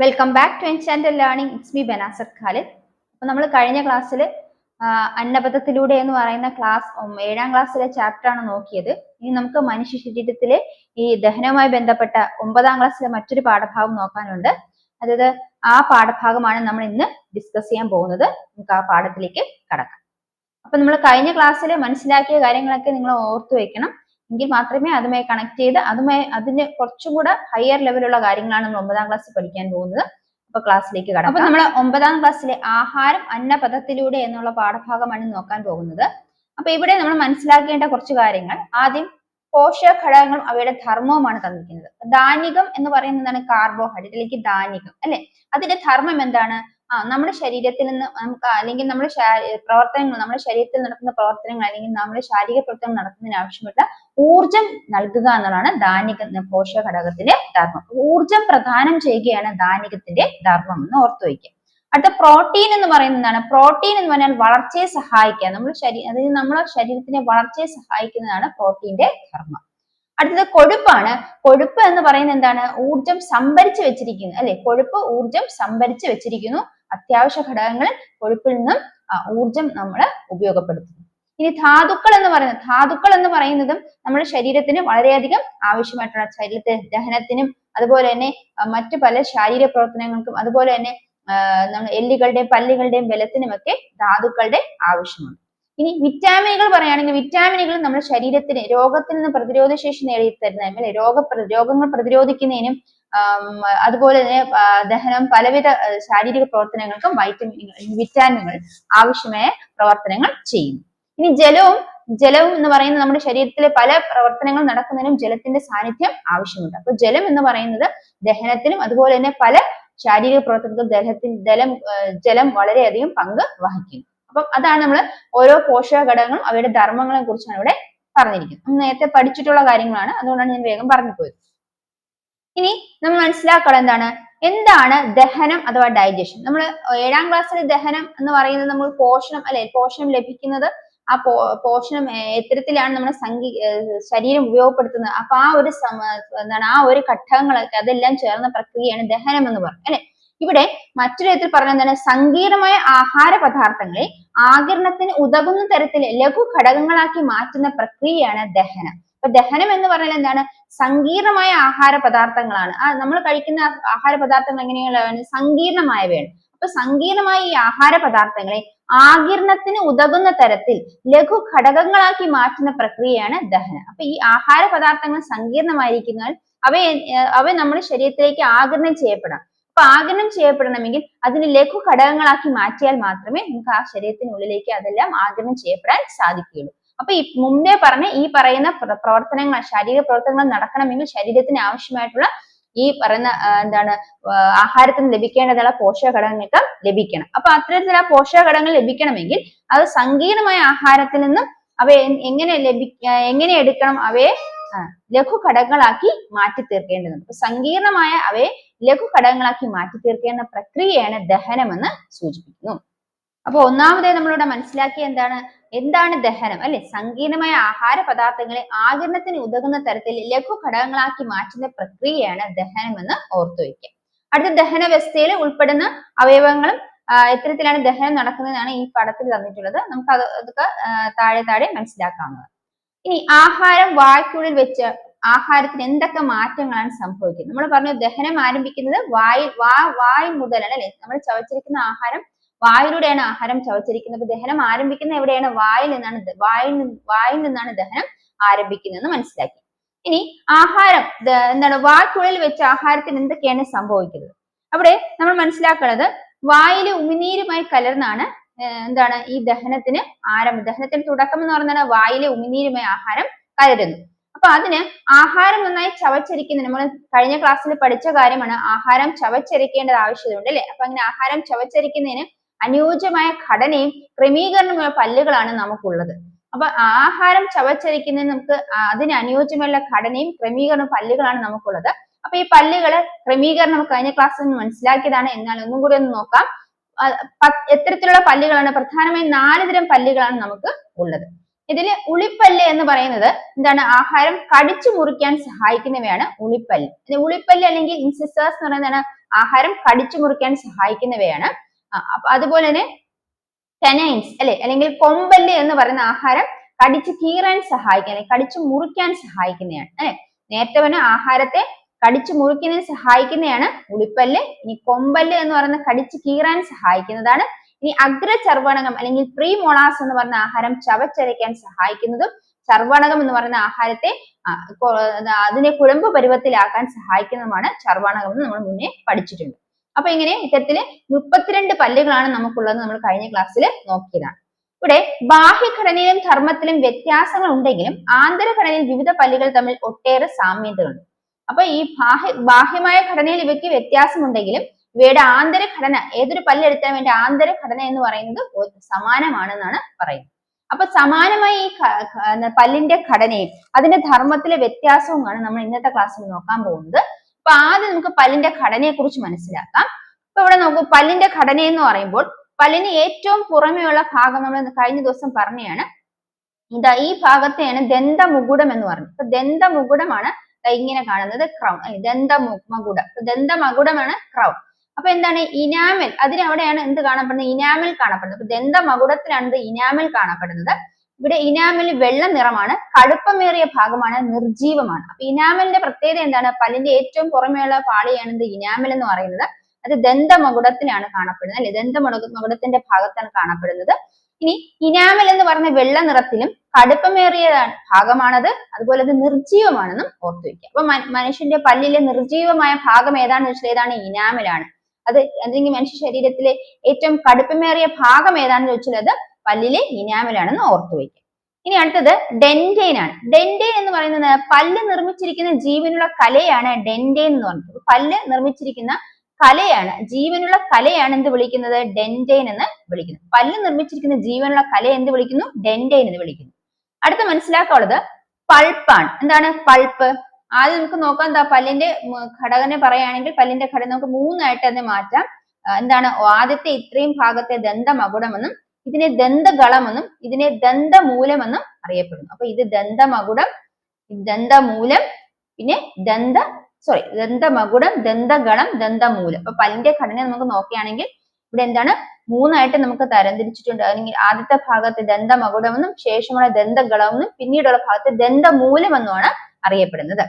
Welcome back to enchanted learning it's me Banasar Khalid അപ്പൊ നമ്മൾ കഴിഞ്ഞ ക്ലാസ്സിൽ അന്നബദ്ധത്തിലൂടെ എന്ന് പറയുന്ന ക്ലാസ് ഏഴാം ക്ലാസ്സിലെ ചാപ്റ്റർ ആണ് നോക്കിയത്. ഇനി നമുക്ക് മനുഷ്യ ശരീരത്തിലെ ഈ ദഹനവുമായി ബന്ധപ്പെട്ട ഒമ്പതാം ക്ലാസ്സിലെ മറ്റൊരു പാഠഭാഗം നോക്കാനുണ്ട്. അതായത് ആ പാഠഭാഗമാണ് നമ്മൾ ഇന്ന് ഡിസ്കസ് ചെയ്യാൻ പോകുന്നത്. നമുക്ക് ആ പാഠത്തിലേക്ക് കടക്കാം. അപ്പൊ നമ്മൾ കഴിഞ്ഞ ക്ലാസ്സിൽ മനസ്സിലാക്കിയ കാര്യങ്ങളൊക്കെ നിങ്ങൾ ഓർത്തു വെക്കണം. എങ്കിൽ മാത്രമേ അതുമായി കണക്ട് ചെയ്ത് അതുമായി അതിന് കുറച്ചും കൂടെ ഹയർ ലെവലുള്ള കാര്യങ്ങളാണ് നമ്മൾ ഒമ്പതാം ക്ലാസ്സിൽ പഠിക്കാൻ പോകുന്നത്. അപ്പൊ ക്ലാസ്സിലേക്ക് കടക്കാം. അപ്പൊ നമ്മൾ ഒമ്പതാം ക്ലാസ്സിലെ ആഹാരം അന്നപഥത്തിലൂടെ എന്നുള്ള പാഠഭാഗമാണ് നോക്കാൻ പോകുന്നത്. അപ്പൊ ഇവിടെ നമ്മൾ മനസ്സിലാക്കേണ്ട കുറച്ച് കാര്യങ്ങൾ. ആദ്യം പോഷക ഘടകങ്ങളും അവയുടെ ധർമ്മവുമാണ് തന്നിരിക്കുന്നത്. ധാന്യകം എന്ന് പറയുന്നതാണ് കാർബോഹൈഡ്രേറ്റ് അല്ലെങ്കിൽ ധാന്യകം അല്ലെ? അതിന്റെ ധർമ്മം എന്താണ്? ആ നമ്മുടെ ശരീരത്തിൽ നിന്ന് നമുക്ക് അല്ലെങ്കിൽ നമ്മുടെ പ്രവർത്തനങ്ങൾ നമ്മുടെ ശരീരത്തിൽ നടക്കുന്ന പ്രവർത്തനങ്ങൾ അല്ലെങ്കിൽ നമ്മുടെ ശാരീരിക പ്രവർത്തനങ്ങൾ നടത്തുന്നതിന് ആവശ്യമുള്ള ഊർജം നൽകുക എന്നുള്ളതാണ് ധാന്യക പോഷക ഘടകത്തിന്റെ ധർമ്മം. ഊർജം പ്രദാനം ചെയ്യുകയാണ് ധാന്യകത്തിന്റെ ധർമ്മം എന്ന് ഓർത്തു വയ്ക്കുക. അടുത്ത പ്രോട്ടീൻ എന്ന് പറയുന്നത് എന്താണ്? പ്രോട്ടീൻ എന്ന് പറഞ്ഞാൽ വളർച്ചയെ സഹായിക്കുക. നമ്മുടെ ശരീരം അതായത് നമ്മുടെ ശരീരത്തിന്റെ വളർച്ചയെ സഹായിക്കുന്നതാണ് പ്രോട്ടീന്റെ ധർമ്മം. അടുത്തത് കൊഴുപ്പാണ്. കൊഴുപ്പ് എന്ന് പറയുന്നത് എന്താണ്? ഊർജം സംഭരിച്ചു വെച്ചിരിക്കുന്നു. അല്ലെ? കൊഴുപ്പ് ഊർജം സംഭരിച്ചു വെച്ചിരിക്കുന്നു. അത്യാവശ്യ ഘടകങ്ങൾ കൊഴുപ്പിൽ നിന്നും ഊർജം നമ്മൾ ഉപയോഗപ്പെടുത്തുന്നു. ഇനി ധാതുക്കൾ എന്ന് പറയുന്നത് ധാതുക്കൾ എന്ന് പറയുന്നതും നമ്മുടെ ശരീരത്തിന് വളരെയധികം ആവശ്യമായിട്ടുള്ള ശരീരത്തെ ദഹനത്തിനും അതുപോലെ തന്നെ മറ്റു പല ശാരീരിക പ്രവർത്തനങ്ങൾക്കും അതുപോലെ തന്നെ നമ്മൾ എല്ലുകളുടെയും പല്ലുകളുടെയും ബലത്തിനുമൊക്കെ ധാതുക്കളുടെ ആവശ്യമുണ്ട്. ഇനി വിറ്റാമിനുകൾ പറയുകയാണെങ്കിൽ വിറ്റാമിനുകൾ നമ്മുടെ ശരീരത്തിന് രോഗത്തിൽ നിന്ന് പ്രതിരോധ ശേഷി നേടിത്തരുന്നതിനും അല്ലെ രോഗ രോഗങ്ങൾ പ്രതിരോധിക്കുന്നതിനും അതുപോലെ തന്നെ ദഹനം പലവിധ ശാരീരിക പ്രവർത്തനങ്ങൾക്കും വൈറ്റമിനുകൾ വിറ്റാമിനുകൾ ആവശ്യമായ പ്രവർത്തനങ്ങൾ ചെയ്യുന്നു. ഇനി ജലവും ജലവും എന്ന് പറയുന്നത് നമ്മുടെ ശരീരത്തിലെ പല പ്രവർത്തനങ്ങൾ നടക്കുന്നതിനും ജലത്തിന്റെ സാന്നിധ്യം ആവശ്യമുണ്ട്. അപ്പൊ ജലം എന്ന് പറയുന്നത് ദഹനത്തിനും അതുപോലെ തന്നെ പല ശാരീരിക പ്രവർത്തനങ്ങൾക്കും ദഹനത്തിന് ജലം ജലം വളരെയധികം പങ്ക് വഹിക്കുന്നു. അപ്പം അതാണ് നമ്മൾ ഓരോ പോഷക ഘടകങ്ങളും അവയുടെ ധർമ്മങ്ങളെ കുറിച്ചാണ് ഇവിടെ പറഞ്ഞിരിക്കുന്നത്. നേരത്തെ പഠിച്ചിട്ടുള്ള കാര്യങ്ങളാണ്. അതുകൊണ്ടാണ് ഞാൻ വേഗം പറഞ്ഞു പോയത് ഇനി നമ്മൾ മനസ്സിലാക്കണം എന്താണ്? എന്താണ് ദഹനം അഥവാ ഡൈജഷൻ നമ്മൾ ഏഴാം ക്ലാസ്സിൽ ദഹനം എന്ന് പറയുന്നത് നമ്മൾ പോഷണം അല്ലെ പോഷണം ലഭിക്കുന്നത് ആ പോ പോഷണം എത്തരത്തിലാണ് നമ്മുടെ സംഗീ ശരീരം ഉപയോഗപ്പെടുത്തുന്നത്. അപ്പൊ ആ ഒരു എന്താണ് ആ ഒരു ഘട്ടങ്ങളൊക്കെ അതെല്ലാം ചേർന്ന പ്രക്രിയയാണ് ദഹനം എന്ന് പറയുന്നത് അല്ലെ? ഇവിടെ മറ്റൊരു വിധത്തിൽ പറഞ്ഞ എന്താണ്? സങ്കീർണമായ ആഹാര പദാർത്ഥങ്ങളെ ആകിരണത്തിന് ഉതകുന്ന തരത്തിൽ ലഘു ഘടകങ്ങളാക്കി മാറ്റുന്ന പ്രക്രിയയാണ് ദഹനം. അപ്പൊ ദഹനം എന്ന് പറഞ്ഞാൽ എന്താണ്? സങ്കീർണമായ ആഹാര പദാർത്ഥങ്ങളാണ്. ആ നമ്മൾ കഴിക്കുന്ന ആഹാര പദാർത്ഥങ്ങൾ എങ്ങനെയുള്ളതാണ്? സങ്കീർണമായവയാണ് അപ്പൊ സങ്കീർണമായ ഈ ആഹാര പദാർത്ഥങ്ങളെ ആകിരണത്തിന് ഉതകുന്ന തരത്തിൽ ലഘു ഘടകങ്ങളാക്കി മാറ്റുന്ന പ്രക്രിയയാണ് ദഹനം. അപ്പൊ ഈ ആഹാര പദാർത്ഥങ്ങൾ സങ്കീർണമായിരിക്കുന്നതിനാൽ അവയെ അവ നമ്മുടെ ശരീരത്തിലേക്ക് ആകിരണം ചെയ്യപ്പെടാം. അപ്പൊ ആകിരണം ചെയ്യപ്പെടണമെങ്കിൽ അതിന് ലഘു ഘടകങ്ങളാക്കി മാറ്റിയാൽ മാത്രമേ നമുക്ക് ആ ശരീരത്തിനുള്ളിലേക്ക് അതെല്ലാം ആകിരണം ചെയ്യപ്പെടാൻ സാധിക്കുകയുള്ളൂ. അപ്പൊ ഈ മുമ്പേ പറഞ്ഞ ഈ പറയുന്ന പ്രവർത്തനങ്ങൾ ശാരീരിക പ്രവർത്തനങ്ങൾ നടക്കണമെങ്കിൽ ശരീരത്തിന് ആവശ്യമായിട്ടുള്ള ഈ പറയുന്ന എന്താണ് ആഹാരത്തിൽ ലഭിക്കേണ്ടതുള്ള പോഷക ഘടകങ്ങൾക്ക് ലഭിക്കണം. അപ്പൊ ആ പോഷക ഘടകങ്ങൾ ലഭിക്കണമെങ്കിൽ അത് സങ്കീർണമായ ആഹാരത്തിൽ നിന്നും അവയെ എങ്ങനെ ലഭി എങ്ങനെ എടുക്കണം അവയെ ലഘു ഘടകങ്ങളാക്കി മാറ്റി തീർക്കേണ്ടതുണ്ട്. അപ്പൊ സങ്കീർണമായ അവയെ ലഘു ഘടകങ്ങളാക്കി മാറ്റി തീർക്കേണ്ട പ്രക്രിയയാണ് ദഹനമെന്ന് സൂചിപ്പിക്കുന്നു. അപ്പൊ ഒന്നാമതായി നമ്മളിവിടെ മനസ്സിലാക്കിയ എന്താണ് എന്താണ് ദഹനം? അല്ലെ? സങ്കീർണമായ ആഹാര പദാർത്ഥങ്ങളെ ആകിരണത്തിന് ഉതകുന്ന തരത്തിൽ ലഘു ഘടകങ്ങളാക്കി മാറ്റുന്ന പ്രക്രിയയാണ് ദഹനം എന്ന് ഓർത്തു വയ്ക്കുക അടുത്ത ദഹന വ്യവസ്ഥയിൽ ഉൾപ്പെടുന്ന അവയവങ്ങളും എത്തരത്തിലാണ് ദഹനം നടക്കുന്നതാണ് ഈ പടത്തിൽ തന്നിട്ടുള്ളത്. നമുക്ക് അത് അതൊക്കെ താഴെ താഴെ മനസ്സിലാക്കാവുന്നത് ഇനി ആഹാരം വായ്ക്കുള്ളിൽ വെച്ച് ആഹാരത്തിന് എന്തൊക്കെ മാറ്റങ്ങളാണ് സംഭവിക്കുന്നത്? നമ്മൾ പറഞ്ഞു ദഹനം ആരംഭിക്കുന്നത് വായിൽ വാ വായ് മുതലാണ് അല്ലെ? നമ്മൾ ചവച്ചിരിക്കുന്ന ആഹാരം വായിലൂടെയാണ് ആഹാരം ചവച്ചിരിക്കുന്നത്. ദഹനം ആരംഭിക്കുന്നത് എവിടെയാണ്? വായിൽ നിന്നാണ് വായിൽ നിന്ന് വായിൽ നിന്നാണ് ദഹനം ആരംഭിക്കുന്നതെന്ന് മനസ്സിലാക്കി. ഇനി ആഹാരം എന്താണ്? വാക്കുള്ളിൽ വെച്ച് ആഹാരത്തിന് എന്തൊക്കെയാണ് സംഭവിക്കുന്നത്? അവിടെ നമ്മൾ മനസ്സിലാക്കുന്നത് വായിൽ ഉമിനീരുമായി കലർന്നാണ് എന്താണ്? ഈ ദഹനത്തിന് ആരംഭം. ദഹനത്തിന് തുടക്കം എന്ന് പറഞ്ഞാൽ വായിലെ ഉമിനീരുമായി ആഹാരം കലരുന്നു അപ്പൊ അതിന് ആഹാരം നന്നായി ചവച്ചരിക്കുന്നത് നമ്മൾ കഴിഞ്ഞ ക്ലാസ്സിൽ പഠിച്ച കാര്യമാണ് ആഹാരം ചവച്ചരിക്കേണ്ടത് ആവശ്യമുണ്ട് അല്ലെ? അപ്പൊ അങ്ങനെ ആഹാരം ചവച്ചരിക്കുന്നതിന് അനുയോജ്യമായ ഘടനയും ക്രമീകരണമുള്ള പല്ലുകളാണ് നമുക്കുള്ളത്. അപ്പൊ ആഹാരം ചവച്ചരിക്കുന്നതിന് നമുക്ക് അതിന് അനുയോജ്യമായ ഘടനയും ക്രമീകരണവും പല്ലുകളാണ് നമുക്കുള്ളത്. അപ്പൊ ഈ പല്ലുകൾ ക്രമീകരണം കഴിഞ്ഞ ക്ലാസ്സിൽ നിന്ന് മനസ്സിലാക്കിയതാണ്. എന്നാൽ ഒന്നും കൂടി ഒന്ന് നോക്കാം. എത്തരത്തിലുള്ള പല്ലുകളാണ്. പ്രധാനമായും നാല് തരം പല്ലുകളാണ് നമുക്ക് ഉള്ളത്. ഇതിൽ ഉളിപ്പല്ല് എന്ന് പറയുന്നത് എന്താണ്? ആഹാരം കടിച്ചു മുറിക്കാൻ സഹായിക്കുന്നവയാണ് ഉളിപ്പല്ല്. ഉളിപ്പല്ല് അല്ലെങ്കിൽ ഇൻസിസേഴ്സ് എന്ന് പറയുന്നതാണ് ആഹാരം കടിച്ചു മുറിക്കാൻ സഹായിക്കുന്നവയാണ് അപ്പൊ അതുപോലെ തന്നെ കനൈൻസ് അല്ലെ? അല്ലെങ്കിൽ കൊമ്പല്ല് എന്ന് പറയുന്ന ആഹാരം കടിച്ചു കീറാൻ അല്ലെങ്കിൽ കടിച്ചു മുറിക്കാൻ സഹായിക്കുന്നതാണ് അല്ലെ? നേരത്തെ പറഞ്ഞ ആഹാരത്തെ കടിച്ചു മുറിക്കുന്നതിന് സഹായിക്കുന്നതാണ് ഉളിപ്പല്ല്. ഇനി കൊമ്പല്ല് എന്ന് പറയുന്ന കടിച്ചു കീറാൻ സഹായിക്കുന്നതാണ്. ഇനി അഗ്രചർവണകം അല്ലെങ്കിൽ പ്രീ മൊളാസ് എന്ന് പറയുന്ന ആഹാരം ചവച്ചരയ്ക്കാൻ സഹായിക്കുന്നതും ചർവണകം എന്ന് പറയുന്ന ആഹാരത്തെ അതിനെ കുഴമ്പ് പരുവത്തിലാക്കാൻ സഹായിക്കുന്നതുമാണ് ചർവണകം എന്ന് നമ്മൾ മുന്നേ പഠിച്ചിട്ടുണ്ട്. അപ്പൊ ഇങ്ങനെ ഇത്തരത്തിൽ മുപ്പത്തിരണ്ട് പല്ലുകളാണ് നമുക്കുള്ളത് നമ്മൾ കഴിഞ്ഞ ക്ലാസ്സിൽ നോക്കിയതാണ്. ഇവിടെ ബാഹ്യഘടനയിലും ധർമ്മത്തിലും വ്യത്യാസങ്ങൾ ഉണ്ടെങ്കിലും ആന്തരഘടനയിൽ വിവിധ പല്ലുകൾ തമ്മിൽ ഒട്ടേറെ സാമ്യതകളുണ്ട്. അപ്പൊ ഈ ബാഹ്യ ബാഹ്യമായ ഘടനയിൽ ഇവയ്ക്ക് വ്യത്യാസമുണ്ടെങ്കിലും ഇവയുടെ ആന്തരഘടന ഏതൊരു പല്ലെടുത്താൽ വേണ്ടി ആന്തരഘടന എന്ന് പറയുന്നത് സമാനമാണെന്നാണ് പറയുന്നത്. അപ്പൊ സമാനമായ ഈ പല്ലിന്റെ ഘടനയും അതിന്റെ ധർമ്മത്തിലെ വ്യത്യാസവുമാണ് നമ്മൾ ഇന്നത്തെ ക്ലാസ്സിൽ നോക്കാൻ പോകുന്നത്. അപ്പൊ ആദ്യം നമുക്ക് പല്ലിന്റെ ഘടനയെ കുറിച്ച് മനസ്സിലാക്കാം. അപ്പൊ ഇവിടെ നോക്കൂ പല്ലിന്റെ ഘടന എന്ന് പറയുമ്പോൾ പല്ലിന് ഏറ്റവും പുറമെയുള്ള ഭാഗം നമ്മൾ കഴിഞ്ഞ ദിവസം പറഞ്ഞതാണ് ഇതാ ഈ ഭാഗത്തെയാണ് ദന്തമുകുടം എന്ന് പറയുന്നത് അപ്പൊ ദന്തമുകുടമാണ് മുകുടമാണ് ഇങ്ങനെ കാണുന്നത് ക്രൗൺ. ദന്തമുകുടം ദന്തമകുടമാണ് ക്രൗൺ. അപ്പൊ എന്താണ്? ഇനാമൽ. അതിന് അവിടെയാണ് എന്ത് കാണപ്പെടുന്നത്? ഇനാമൽ കാണപ്പെടുന്നത്. അപ്പൊ ദന്തമകുടത്തിലാണ് ഇനാമൽ കാണപ്പെടുന്നത്. ഇവിടെ ഇനാമൽ വെള്ള നിറമാണ് കടുപ്പമേറിയ ഭാഗമാണ് നിർജീവമാണ്. അപ്പൊ ഇനാമലിന്റെ പ്രത്യേകത എന്താണ്? പല്ലിന്റെ ഏറ്റവും പുറമെയുള്ള പാളിയാണ് ഇത് ഇനാമൽ എന്ന് പറയുന്നത്. അത് ദന്തമകുടത്തിലാണ് കാണപ്പെടുന്നത് അല്ലെ? ദന്തമകുടത്തിന്റെ ഭാഗത്താണ് കാണപ്പെടുന്നത്. ഇനി ഇനാമൽ എന്ന് പറഞ്ഞ വെള്ള നിറത്തിലും കടുപ്പമേറിയ ഭാഗമാണത് അതുപോലെ അത് നിർജീവമാണെന്നും ഓർത്തു വെക്കുക അപ്പൊ മനുഷ്യന്റെ പല്ലിലെ നിർജീവമായ ഭാഗം ഏതാണെന്ന് വെച്ചാൽ ഏതാണ് ഇനാമലാണ്. അത് അല്ലെങ്കിൽ മനുഷ്യ ശരീരത്തിലെ ഏറ്റവും കടുപ്പമേറിയ ഭാഗം ഏതാണെന്ന് ചോദിച്ചാൽ അത് പല്ലിലെ ഇനാമലാണെന്ന് ഓർത്തു വെക്കുക ഇനി അടുത്തത് ഡെന്റൈൻ ആണ്. ഡെന്റൈൻ എന്ന് പറയുന്നത് പല്ല് നിർമ്മിച്ചിരിക്കുന്ന ജീവനുള്ള കലയാണ് ഡെന്റൈൻ എന്ന് പറയുന്നത് പല്ല് നിർമ്മിച്ചിരിക്കുന്ന കലയാണ് ജീവനുള്ള കലയാണ് എന്ത് വിളിക്കുന്നത്? ഡെന്റൈൻ എന്ന് വിളിക്കുന്നു പല്ല് നിർമ്മിച്ചിരിക്കുന്ന ജീവനുള്ള കല എന്ത് വിളിക്കുന്നു? ഡെന്റൈൻ എന്ന് വിളിക്കുന്നു. അടുത്ത മനസ്സിലാക്കാനുള്ളത് പൾപ്പാണ്. എന്താണ് പൾപ്പ്? ആദ്യം നമുക്ക് നോക്കാം. എന്താ പല്ലിന്റെ ഘടകനെ പറയുകയാണെങ്കിൽ പല്ലിന്റെ ഘടന നമുക്ക് മൂന്നായിട്ട് അതിനെ മാറ്റാം. എന്താണ്? ആദ്യത്തെ ഇത്രയും ഭാഗത്തെ ദന്തമകുടമെന്നും ഇതിനെ ദന്തഗളമെന്നും ഇതിനെ ദന്തമൂലമെന്നും അറിയപ്പെടുന്നു. അപ്പൊ ഇത് ദന്തമകുടം ദന്തമൂലം പിന്നെ ദന്ത സോറി ദന്തമകുടം ദന്തഗളം ദന്തമൂലം. അപ്പൊ പല്ലിന്റെ ഘടന നമുക്ക് നോക്കുകയാണെങ്കിൽ ഇവിടെ എന്താണ്? മൂന്നായിട്ട് നമുക്ക് തരംതിരിച്ചിട്ടുണ്ട്. അല്ലെങ്കിൽ ആദ്യത്തെ ഭാഗത്ത് ദന്തമകുടമെന്നും ശേഷമുള്ള ദന്തഗളമെന്നും പിന്നീടുള്ള ഭാഗത്ത് ദന്തമൂലമെന്നുമാണ് അറിയപ്പെടുന്നത്.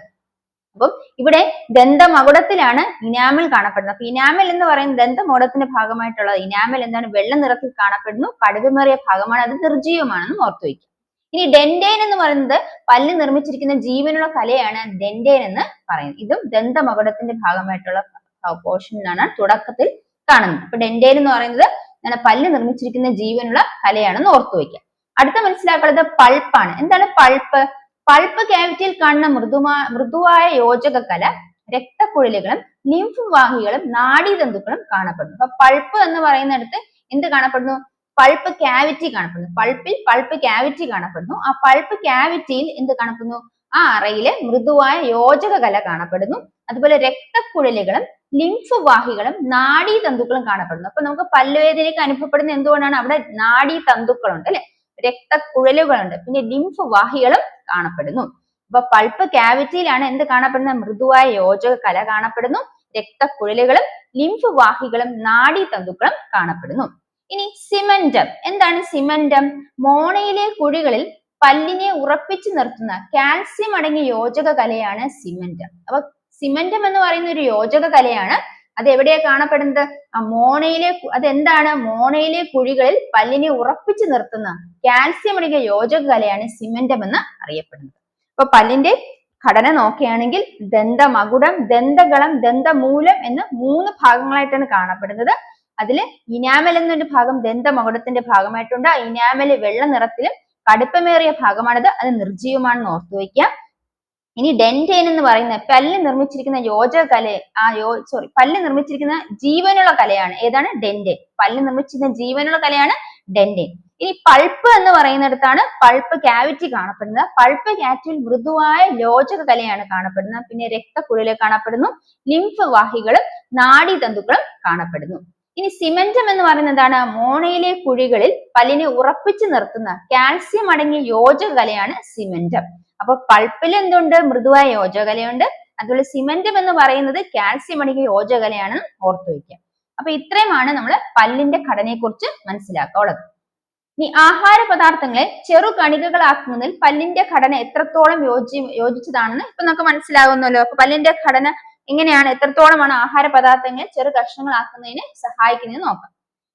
അപ്പം ഇവിടെ ദന്തമകുടത്തിലാണ് ഇനാമൽ കാണപ്പെടുന്നത്. അപ്പൊ ഇനാമൽ എന്ന് പറയുന്നത് ദന്തമകുടത്തിന്റെ ഭാഗമായിട്ടുള്ളത് ഇനാമൽ എന്താണ്? വെള്ള നിറത്തിൽ കാണപ്പെടുന്നു. കടുകുമേറിയ ഭാഗമാണ്. അത് നിർജീവമാണെന്നും ഓർത്തു വയ്ക്കുക. ഇനി ഡെന്റൈൻ എന്ന് പറയുന്നത് പല്ല് നിർമ്മിച്ചിരിക്കുന്ന ജീവനുള്ള കലയാണ് ഡെന്റൈൻ എന്ന് പറയുന്നത്. ഇതും ദന്തമകുടത്തിന്റെ ഭാഗമായിട്ടുള്ള പോർഷനിലാണ് തുടക്കത്തിൽ കാണുന്നത്. അപ്പൊ ഡെന്റൈൻ എന്ന് പറയുന്നത് പല്ല് നിർമ്മിച്ചിരിക്കുന്ന ജീവനുള്ള കലയാണെന്ന് ഓർത്തു വയ്ക്കുക. അടുത്ത മനസ്സിലാക്കുന്നത് പൾപ്പാണ്. എന്താണ് പൾപ്പ്? പൾപ്പ് കാവിറ്റിയിൽ കാണുന്ന മൃദുമാ മൃദുവായ യോജക കല രക്തക്കുഴലുകളും ലിംഫ് വാഹികളും നാഡീതന്തുക്കളും കാണപ്പെടുന്നു. അപ്പൊ പൾപ്പ് എന്ന് പറയുന്നിടത്ത് എന്ത് കാണപ്പെടുന്നു? പൾപ്പ് കാവിറ്റി കാണപ്പെടുന്നു. പൾപ്പിൽ പൾപ്പ് കാവിറ്റി കാണപ്പെടുന്നു. ആ പൾപ്പ് കാവിറ്റിയിൽ എന്ത് കാണപ്പെടുന്നു? ആ അറയിൽ മൃദുവായ യോജക കല കാണപ്പെടുന്നു. അതുപോലെ രക്തക്കുഴലുകളും ലിംഫ് വാഹികളും നാഡീതന്തുക്കളും കാണപ്പെടുന്നു. അപ്പൊ നമുക്ക് പല്ലുവേദനയ്ക്ക് അനുഭവപ്പെടുന്ന എന്തുകൊണ്ടാണ്? അവിടെ നാഡീതന്തുക്കളുണ്ട് അല്ലെ? രക്തക്കുഴലുകളുണ്ട്. പിന്നെ ലിംഫ് വാഹികളും കാണപ്പെടുന്നു. അപ്പൊ പൾപ്പ് ക്യാവിറ്റിയിലാണ് എന്ത് കാണപ്പെടുന്നത്? മൃദുവായ യോജക കല കാണപ്പെടുന്നു. രക്തക്കുഴലുകളും ലിംഫ് വാഹികളും നാഡീതന്തുക്കളും കാണപ്പെടുന്നു. ഇനി സിമന്റം. എന്താണ് സിമന്റം? മോണയിലെ കുഴികളിൽ പല്ലിനെ ഉറപ്പിച്ചു നിർത്തുന്ന കാൽസ്യം അടങ്ങിയ യോജക കലയാണ് സിമന്റം. അപ്പൊ സിമന്റം എന്ന് പറയുന്ന ഒരു യോജക കലയാണ് അത് എവിടെയാ കാണപ്പെടുന്നത്? ആ മോണയിലെ അതെന്താണ്? മോണയിലെ കുഴികളിൽ പല്ലിനെ ഉറപ്പിച്ചു നിർത്തുന്ന കാൽസ്യം അടങ്ങിയ യോജക കലയാണ് സിമന്റം എന്ന് അറിയപ്പെടുന്നത്. അപ്പൊ പല്ലിന്റെ ഘടന നോക്കുകയാണെങ്കിൽ ദന്തമകുടം ദന്തകളം ദന്തമൂലം എന്ന് മൂന്ന് ഭാഗങ്ങളായിട്ടാണ് കാണപ്പെടുന്നത്. അതിൽ ഇനാമൽ എന്നൊരു ഭാഗം ദന്തമകുടത്തിന്റെ ഭാഗമായിട്ടുണ്ട്. ആ ഇനാമൽ വെള്ള നിറത്തിലും കടുപ്പമേറിയ ഭാഗമാണിത്. അത് നിർജീവമാണെന്ന് ഓർത്തു വയ്ക്കുക. ഇനി ഡെന്റൈൻ എന്ന് പറയുന്ന പല്ല് നിർമ്മിച്ചിരിക്കുന്ന യോജക കല ആ യോ സോറി പല്ല് നിർമ്മിച്ചിരിക്കുന്ന ജീവനുള്ള കലയാണ്. ഏതാണ്? ഡെന്റൈൻ പല്ല് നിർമ്മിച്ചിരിക്കുന്ന ജീവനുള്ള കലയാണ് ഡെന്റൈൻ ഇനി പൾപ്പ് എന്ന് പറയുന്നിടത്താണ് പൾപ്പ് ക്യാവിറ്റി കാണപ്പെടുന്നത്. പൾപ്പ് ക്യാവിറ്റിയിൽ മൃദുവായ ലോചക കലയാണ് കാണപ്പെടുന്നത്. പിന്നെ രക്തക്കുഴൽ കാണപ്പെടുന്നു. ലിംഫ് വാഹികളും നാഡീതന്തുക്കളും കാണപ്പെടുന്നു. ഇനി സിമെന്റം എന്ന് പറയുന്നത് എന്താണ്? മോണയിലെ കുഴികളിൽ പല്ലിനെ ഉറപ്പിച്ചു നിർത്തുന്ന കാൽസ്യം അടങ്ങിയ യോജക കലയാണ് സിമന്റം. അപ്പൊ പൾപ്പിൽ എന്തുണ്ട്? മൃദുവായ യോജകലയുണ്ട്. അതുപോലെ സിമെന്റും എന്ന് പറയുന്നത് കാൽസ്യം അടങ്ങിയ യോജകലയാണ് ഓർത്തു വയ്ക്കുക. അപ്പൊ ഇത്രയുമാണ് നമ്മൾ പല്ലിന്റെ ഘടനയെക്കുറിച്ച് മനസ്സിലാക്കാനുള്ളത്. ഇനി ആഹാര പദാർത്ഥങ്ങളെ ചെറു കണികകളാക്കുന്നതിൽ പല്ലിന്റെ ഘടന എത്രത്തോളം യോജി യോജിച്ചതാണെന്ന് ഇപ്പൊ നമുക്ക് മനസ്സിലാകുന്നല്ലോ. അപ്പൊ പല്ലിന്റെ ഘടന എങ്ങനെയാണ്? എത്രത്തോളമാണ് ആഹാര പദാർത്ഥങ്ങളെ ചെറു കഷ്ണങ്ങളാക്കുന്നതിന് സഹായിക്കുന്നത് നോക്കാം.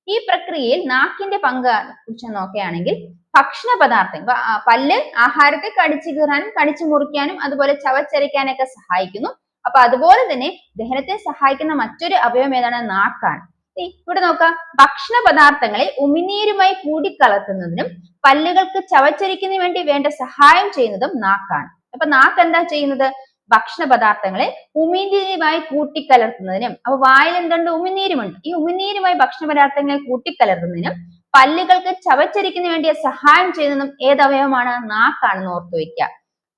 ഈ പ്രക്രിയയിൽ നാക്കിന്റെ പങ്ക് കുറിച്ച് നോക്കുകയാണെങ്കിൽ ഭക്ഷണ പദാർത്ഥം പല്ല് ആഹാരത്തെ കടിച്ചു കീറാനും കടിച്ചു മുറിക്കാനും അതുപോലെ ചവച്ചരയ്ക്കാനൊക്കെ സഹായിക്കുന്നു. അപ്പൊ അതുപോലെ തന്നെ ദഹനത്തെ സഹായിക്കുന്ന മറ്റൊരു അവയവം ഏതാണ്? നാക്കാണ്. ഇവിടെ നോക്കാം. ഭക്ഷണ പദാർത്ഥങ്ങളെ ഉമിനീരുമായി കൂടിക്കലർത്തുന്നതിനും പല്ലുകൾക്ക് ചവച്ചരിക്കുന്നതിന് വേണ്ടി വേണ്ട സഹായം ചെയ്യുന്നതും നാക്കാണ്. അപ്പൊ നാക്ക് എന്താ ചെയ്യുന്നത്? ഭക്ഷണ പദാർത്ഥങ്ങളെ ഉമിനീരുമായി കൂട്ടിക്കലർത്തുന്നതിനും അപ്പൊ വായിൽ എന്തുണ്ട് ഉമിനീരുമുണ്ട്. ഈ ഉമിനീരുമായി ഭക്ഷണ പദാർത്ഥങ്ങളെ കൂട്ടിക്കലർത്തുന്നതിനും പല്ലുകൾക്ക് ചവച്ചരിക്കുന്നതിന് വേണ്ടിയ സഹായം ചെയ്യുന്നതും ഏതവയവമാണ് നാക്കാണെന്ന് ഓർത്തു വെക്കുക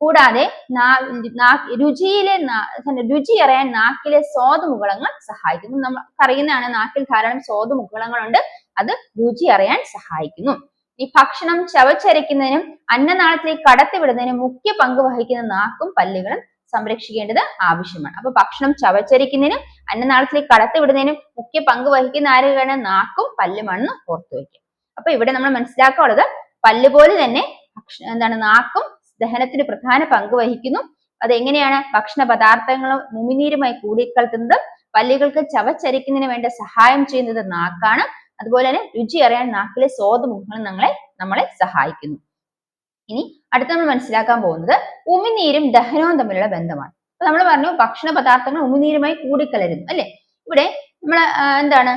കൂടാതെ രുചിയിലെ രുചി അറിയാൻ നാക്കിലെ സ്വാദുമുകളങ്ങൾ സഹായിക്കുന്നു. നമ്മൾ അറിയുന്നതാണ് നാക്കിൽ ധാരാളം സ്വാദുമുകളങ്ങളുണ്ട്. അത് രുചി അറിയാൻ സഹായിക്കുന്നു. ഈ ഭക്ഷണം ചവച്ചരയ്ക്കുന്നതിനും അന്നനാളത്തിലേക്ക് കടത്തിവിടുന്നതിനും മുഖ്യ പങ്ക് വഹിക്കുന്ന നാക്കും പല്ലുകളും സംരക്ഷിക്കേണ്ടത് ആവശ്യമാണ്. അപ്പൊ ഭക്ഷണം ചവച്ചരിക്കുന്നതിനും അന്നനാളത്തിലേക്ക് കടത്തിവിടുന്നതിനും മുഖ്യ പങ്ക് വഹിക്കുന്ന ആരുകളാണ് നാക്കും പല്ലുമാണെന്ന് ഓർത്തു വയ്ക്കുക. അപ്പൊ ഇവിടെ നമ്മൾ മനസ്സിലാക്കാനുള്ളത് പല്ല് പോലെ തന്നെ എന്താണ് നാക്കും ദഹനത്തിന് പ്രധാന പങ്ക് വഹിക്കുന്നു. അതെങ്ങനെയാണ്? ഭക്ഷണ പദാർത്ഥങ്ങളും മുമിനീരുമായി കൂടിക്കലർത്തുന്നത് പല്ലുകൾക്ക് ചവച്ചരിക്കുന്നതിന് വേണ്ട സഹായം ചെയ്യുന്നത് നാക്കാണ്. അതുപോലെ തന്നെ രുചി അറിയാൻ നാക്കിലെ സ്വാദുമുഖങ്ങൾ നമ്മളെ നമ്മളെ സഹായിക്കുന്നു. ഇനി അടുത്ത നമ്മൾ മനസ്സിലാക്കാൻ പോകുന്നത് ഉമിനീരും ദഹനവും തമ്മിലുള്ള ബന്ധമാണ്. അപ്പൊ നമ്മൾ പറഞ്ഞു ഭക്ഷണ പദാർത്ഥങ്ങൾ ഉമിനീരുമായി കൂടിക്കലരുന്നു അല്ലെ? ഇവിടെ നമ്മൾ എന്താണ്?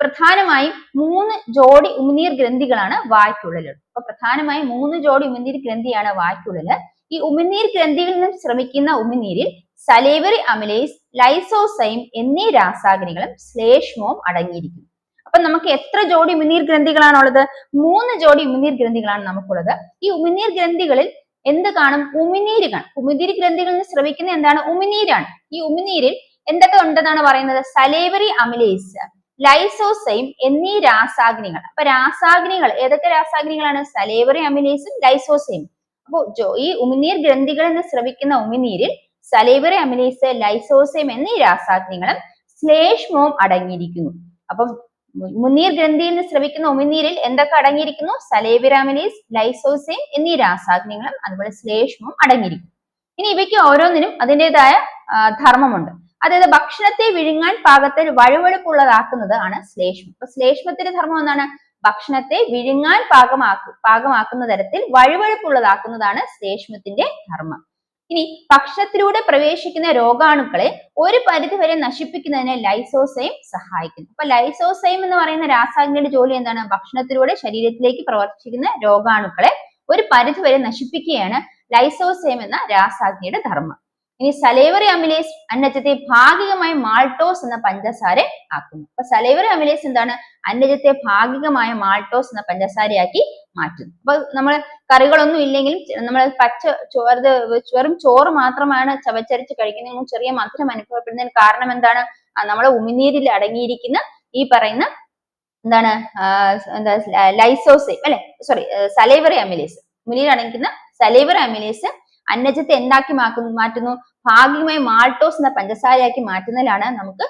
പ്രധാനമായും മൂന്ന് ജോഡി ഉമിനീർ ഗ്രന്ഥികളാണ് വായ്ക്കുള്ളിലുള്ളത് അപ്പൊ പ്രധാനമായും മൂന്ന് ജോഡി ഉമിനീർ ഗ്രന്ഥിയാണ് വായ്ക്കുള്ളിൽ ഈ ഉമിനീർ ഗ്രന്ഥികളിൽ നിന്നും ശ്രമിക്കുന്ന ഉമിനീരിൽ സലേവറി അമിലേസ് ലൈസോസൈം എന്നീ രാസാഗ്നികളും ശ്ലേഷ്മവും അടങ്ങിയിരിക്കുന്നു. അപ്പൊ നമുക്ക് എത്ര ജോഡി ഉമിനീർ ഗ്രന്ഥികളാണുള്ളത്? മൂന്ന് ജോഡി ഉമിനീർ ഗ്രന്ഥികളാണ് നമുക്കുള്ളത്. ഈ ഉമിനീർ ഗ്രന്ഥികളിൽ എന്ത് കാണും? ഉമിനീര് കാണും. ഉമിനീർ ഗ്രന്ഥികളിൽ നിന്ന് ശ്രവിക്കുന്ന എന്താണ്? ഉമിനീരാണ്. ഈ ഉമിനീരിൽ എന്തൊക്കെ ഉണ്ടെന്നാണ് പറയുന്നത്? സലേവറി അമിലേസ് ലൈസോസൈം എന്നീ രാസാഗ്നികൾ. അപ്പൊ രാസാഗ്നികൾ ഏതൊക്കെ രാസാഗ്നികളാണ്? സലേവറി അമിലേസും ലൈസോസൈം അപ്പൊ ഈ ഉമിനീർ ഗ്രന്ഥികളിൽ നിന്ന് ശ്രവിക്കുന്ന ഉമിനീരിൽ സലേവറി അമിലേസ് ലൈസോസൈം എന്നീ രാസാഗ്നികളും ശ്ലേഷ്മവും അടങ്ങിയിരിക്കുന്നു. അപ്പം മുനീർ ഗ്രന്ഥിയിൽ നിന്ന് സ്രവിക്കുന്ന ഉമിനീരിൽ എന്തൊക്കെ അടങ്ങിയിരിക്കുന്നു? സലേവിരാമിനീസ് ലൈസോസിൻ എന്നീ രാസാഗ്നികളും അതുപോലെ ശ്ലേഷ്മവും അടങ്ങിയിരിക്കും ഇനി ഇവയ്ക്ക് ഓരോന്നിനും അതിന്റെതായ ധർമ്മമുണ്ട്. അതായത് ഭക്ഷണത്തെ വിഴുങ്ങാൻ പാകത്തിൽ വഴുവഴുപ്പുള്ളതാക്കുന്നത് ആണ് ശ്ലേഷ്മം. അപ്പൊ ശ്ലേഷ്മത്തിന്റെ ധർമ്മം എന്താണ്? ഭക്ഷണത്തെ വിഴുങ്ങാൻ പാകമാക്കു പാകമാക്കുന്ന തരത്തിൽ വഴുവഴുപ്പുള്ളതാക്കുന്നതാണ് ശ്ലേഷ്മത്തിന്റെ ധർമ്മം. ഇനി ഭക്ഷണത്തിലൂടെ പ്രവേശിക്കുന്ന രോഗാണുക്കളെ ഒരു പരിധിവരെ നശിപ്പിക്കുന്നതിന് ലൈസോസൈം സഹായിക്കുന്നു. അപ്പൊ ലൈസോസൈം എന്ന് പറയുന്ന രാസാഗ്നിയുടെ ജോലി എന്താണ്? ഭക്ഷണത്തിലൂടെ ശരീരത്തിലേക്ക് പ്രവർത്തിക്കുന്ന രോഗാണുക്കളെ ഒരു പരിധിവരെ നശിപ്പിക്കുകയാണ് ലൈസോസൈം എന്ന രാസാഗ്നിയുടെ ധർമ്മം. ഇനി സലേവറി അമിലേസ് അന്നജത്തെ ഭാഗികമായി മാൾട്ടോസ് എന്ന പഞ്ചസാര ആക്കുന്നു. അപ്പൊ സലേവറി അമിലേസ് എന്താണ്? അന്നജത്തെ ഭാഗികമായ മാൾട്ടോസ് എന്ന പഞ്ചസാരയാക്കി മാറ്റുന്നു. അപ്പൊ നമ്മൾ കറികളൊന്നും ഇല്ലെങ്കിലും നമ്മൾ പച്ച ചോറ് വെറും ചോറ് മാത്രമാണ് ചവച്ചരച്ച് കഴിക്കുന്നതിന് ചെറിയ മധുരം അനുഭവപ്പെടുന്നതിന് കാരണം എന്താണ്? നമ്മുടെ ഉമിനീരിൽ അടങ്ങിയിരിക്കുന്ന ഈ പറയുന്ന എന്താണ്? എന്താ ലൈസോസൈം അല്ലെ? സോറി സലൈവറി അമിലേസ് ഉമിനീരിൽ അടങ്ങിക്കുന്ന സലൈവറി അമിലേസ് അന്നജത്തെ എന്താക്കി മാറ്റുന്നു? ഭാഗികമായി മാൾട്ടോസ് എന്ന പഞ്ചസാരയാക്കി മാറ്റുന്നതിലാണ് നമുക്ക്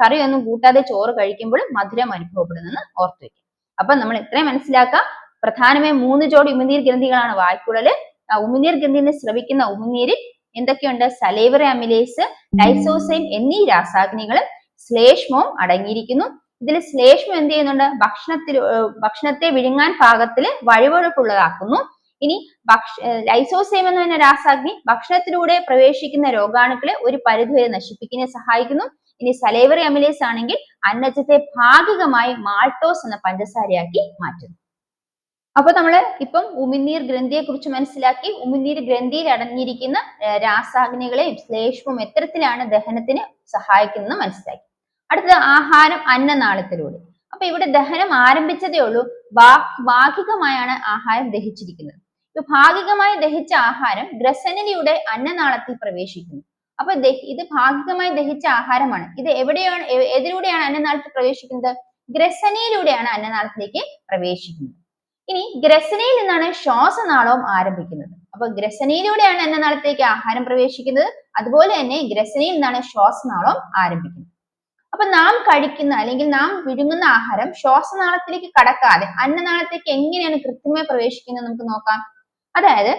കറിയൊന്നും കൂട്ടാതെ ചോറ് കഴിക്കുമ്പോൾ മധുരം അനുഭവപ്പെടുന്നതെന്ന് ഓർത്തു വെക്കുക. അപ്പൊ നമ്മൾ ഇത്രയും മനസ്സിലാക്കുക. പ്രധാനമായും മൂന്ന് ജോഡി ഉമിനീർ ഗ്രന്ഥികളാണ് വായ്ക്കുഴൽ. ഉമിനീർ ഗ്രന്ഥിയിൽ ശ്രവിക്കുന്ന ഉമിനീരിൽ എന്തൊക്കെയുണ്ട്? സലേവറി അമിലേസ് ലൈസോസൈം എന്നീ രാസാഗ്നികളും ശ്ലേഷ്മവും അടങ്ങിയിരിക്കുന്നു. ഇതിൽ ശ്ലേഷ്മം എന്ത് ചെയ്യുന്നുണ്ട്? ഭക്ഷണത്തിൽ ഭക്ഷണത്തെ വിഴുങ്ങാൻ പാകത്തിൽ വഴുവഴുപ്പുള്ളതാക്കുന്നു. ഇനി ഭക്ഷ ലൈസോസൈം എന്ന് പറഞ്ഞ രാസാഗ്നി ഭക്ഷണത്തിലൂടെ പ്രവേശിക്കുന്ന രോഗാണുക്കളെ ഒരു പരിധിവരെ നശിപ്പിക്കുന്നതിനെ സഹായിക്കുന്നു. ഇനി സലൈവറി അമിലേസ് ആണെങ്കിൽ അന്നജത്തെ ഭാഗികമായി മാൾട്ടോസ് എന്ന പഞ്ചസാരയാക്കി മാറ്റുന്നു. അപ്പൊ നമ്മൾ ഇപ്പം ഉമിനീർ ഗ്രന്ഥിയെ കുറിച്ച് മനസ്സിലാക്കി ഉമിനീർ ഗ്രന്ഥിയിൽ അടങ്ങിയിരിക്കുന്ന രാസാഗ്നികളെയും ശ്ലേഷ്മവും എത്തരത്തിലാണ് ദഹനത്തിന് സഹായിക്കുന്നത് മനസ്സിലാക്കി. അടുത്തത് ആഹാരം അന്നനാളത്തിലൂടെ. അപ്പൊ ഇവിടെ ദഹനം ആരംഭിച്ചതേ ഉള്ളൂ. ഭാഗികമായാണ് ആഹാരം ദഹിച്ചിരിക്കുന്നത്. ഭാഗികമായി ദഹിച്ച ആഹാരം ഗ്രസനിലിയുടെ അന്നനാളത്തിൽ പ്രവേശിക്കുന്നു. അപ്പൊ ഇത് ഭാഗികമായി ദഹിച്ച ആഹാരമാണ്. ഇത് എവിടെയാണ് എതിലൂടെയാണ് അന്നനാളത്തിൽ പ്രവേശിക്കുന്നത്? ഗ്രസനയിലൂടെയാണ് അന്നനാളത്തിലേക്ക് പ്രവേശിക്കുന്നത്. ഇനി ഗ്രസനയിൽ നിന്നാണ് ശ്വാസനാളവും ആരംഭിക്കുന്നത്. അപ്പൊ ഗ്രസനയിലൂടെയാണ് അന്നനാളത്തിലേക്ക് ആഹാരം പ്രവേശിക്കുന്നത്. അതുപോലെ തന്നെ ഗ്രസനയിൽ നിന്നാണ് ശ്വാസനാളവും ആരംഭിക്കുന്നത്. അപ്പൊ നാം കഴിക്കുന്ന അല്ലെങ്കിൽ നാം വിഴുങ്ങുന്ന ആഹാരം ശ്വാസനാളത്തിലേക്ക് കടക്കാതെ അന്നനാളത്തേക്ക് എങ്ങനെയാണ് കൃത്യമായി പ്രവേശിക്കുന്നത് നമുക്ക് നോക്കാം. അതായത്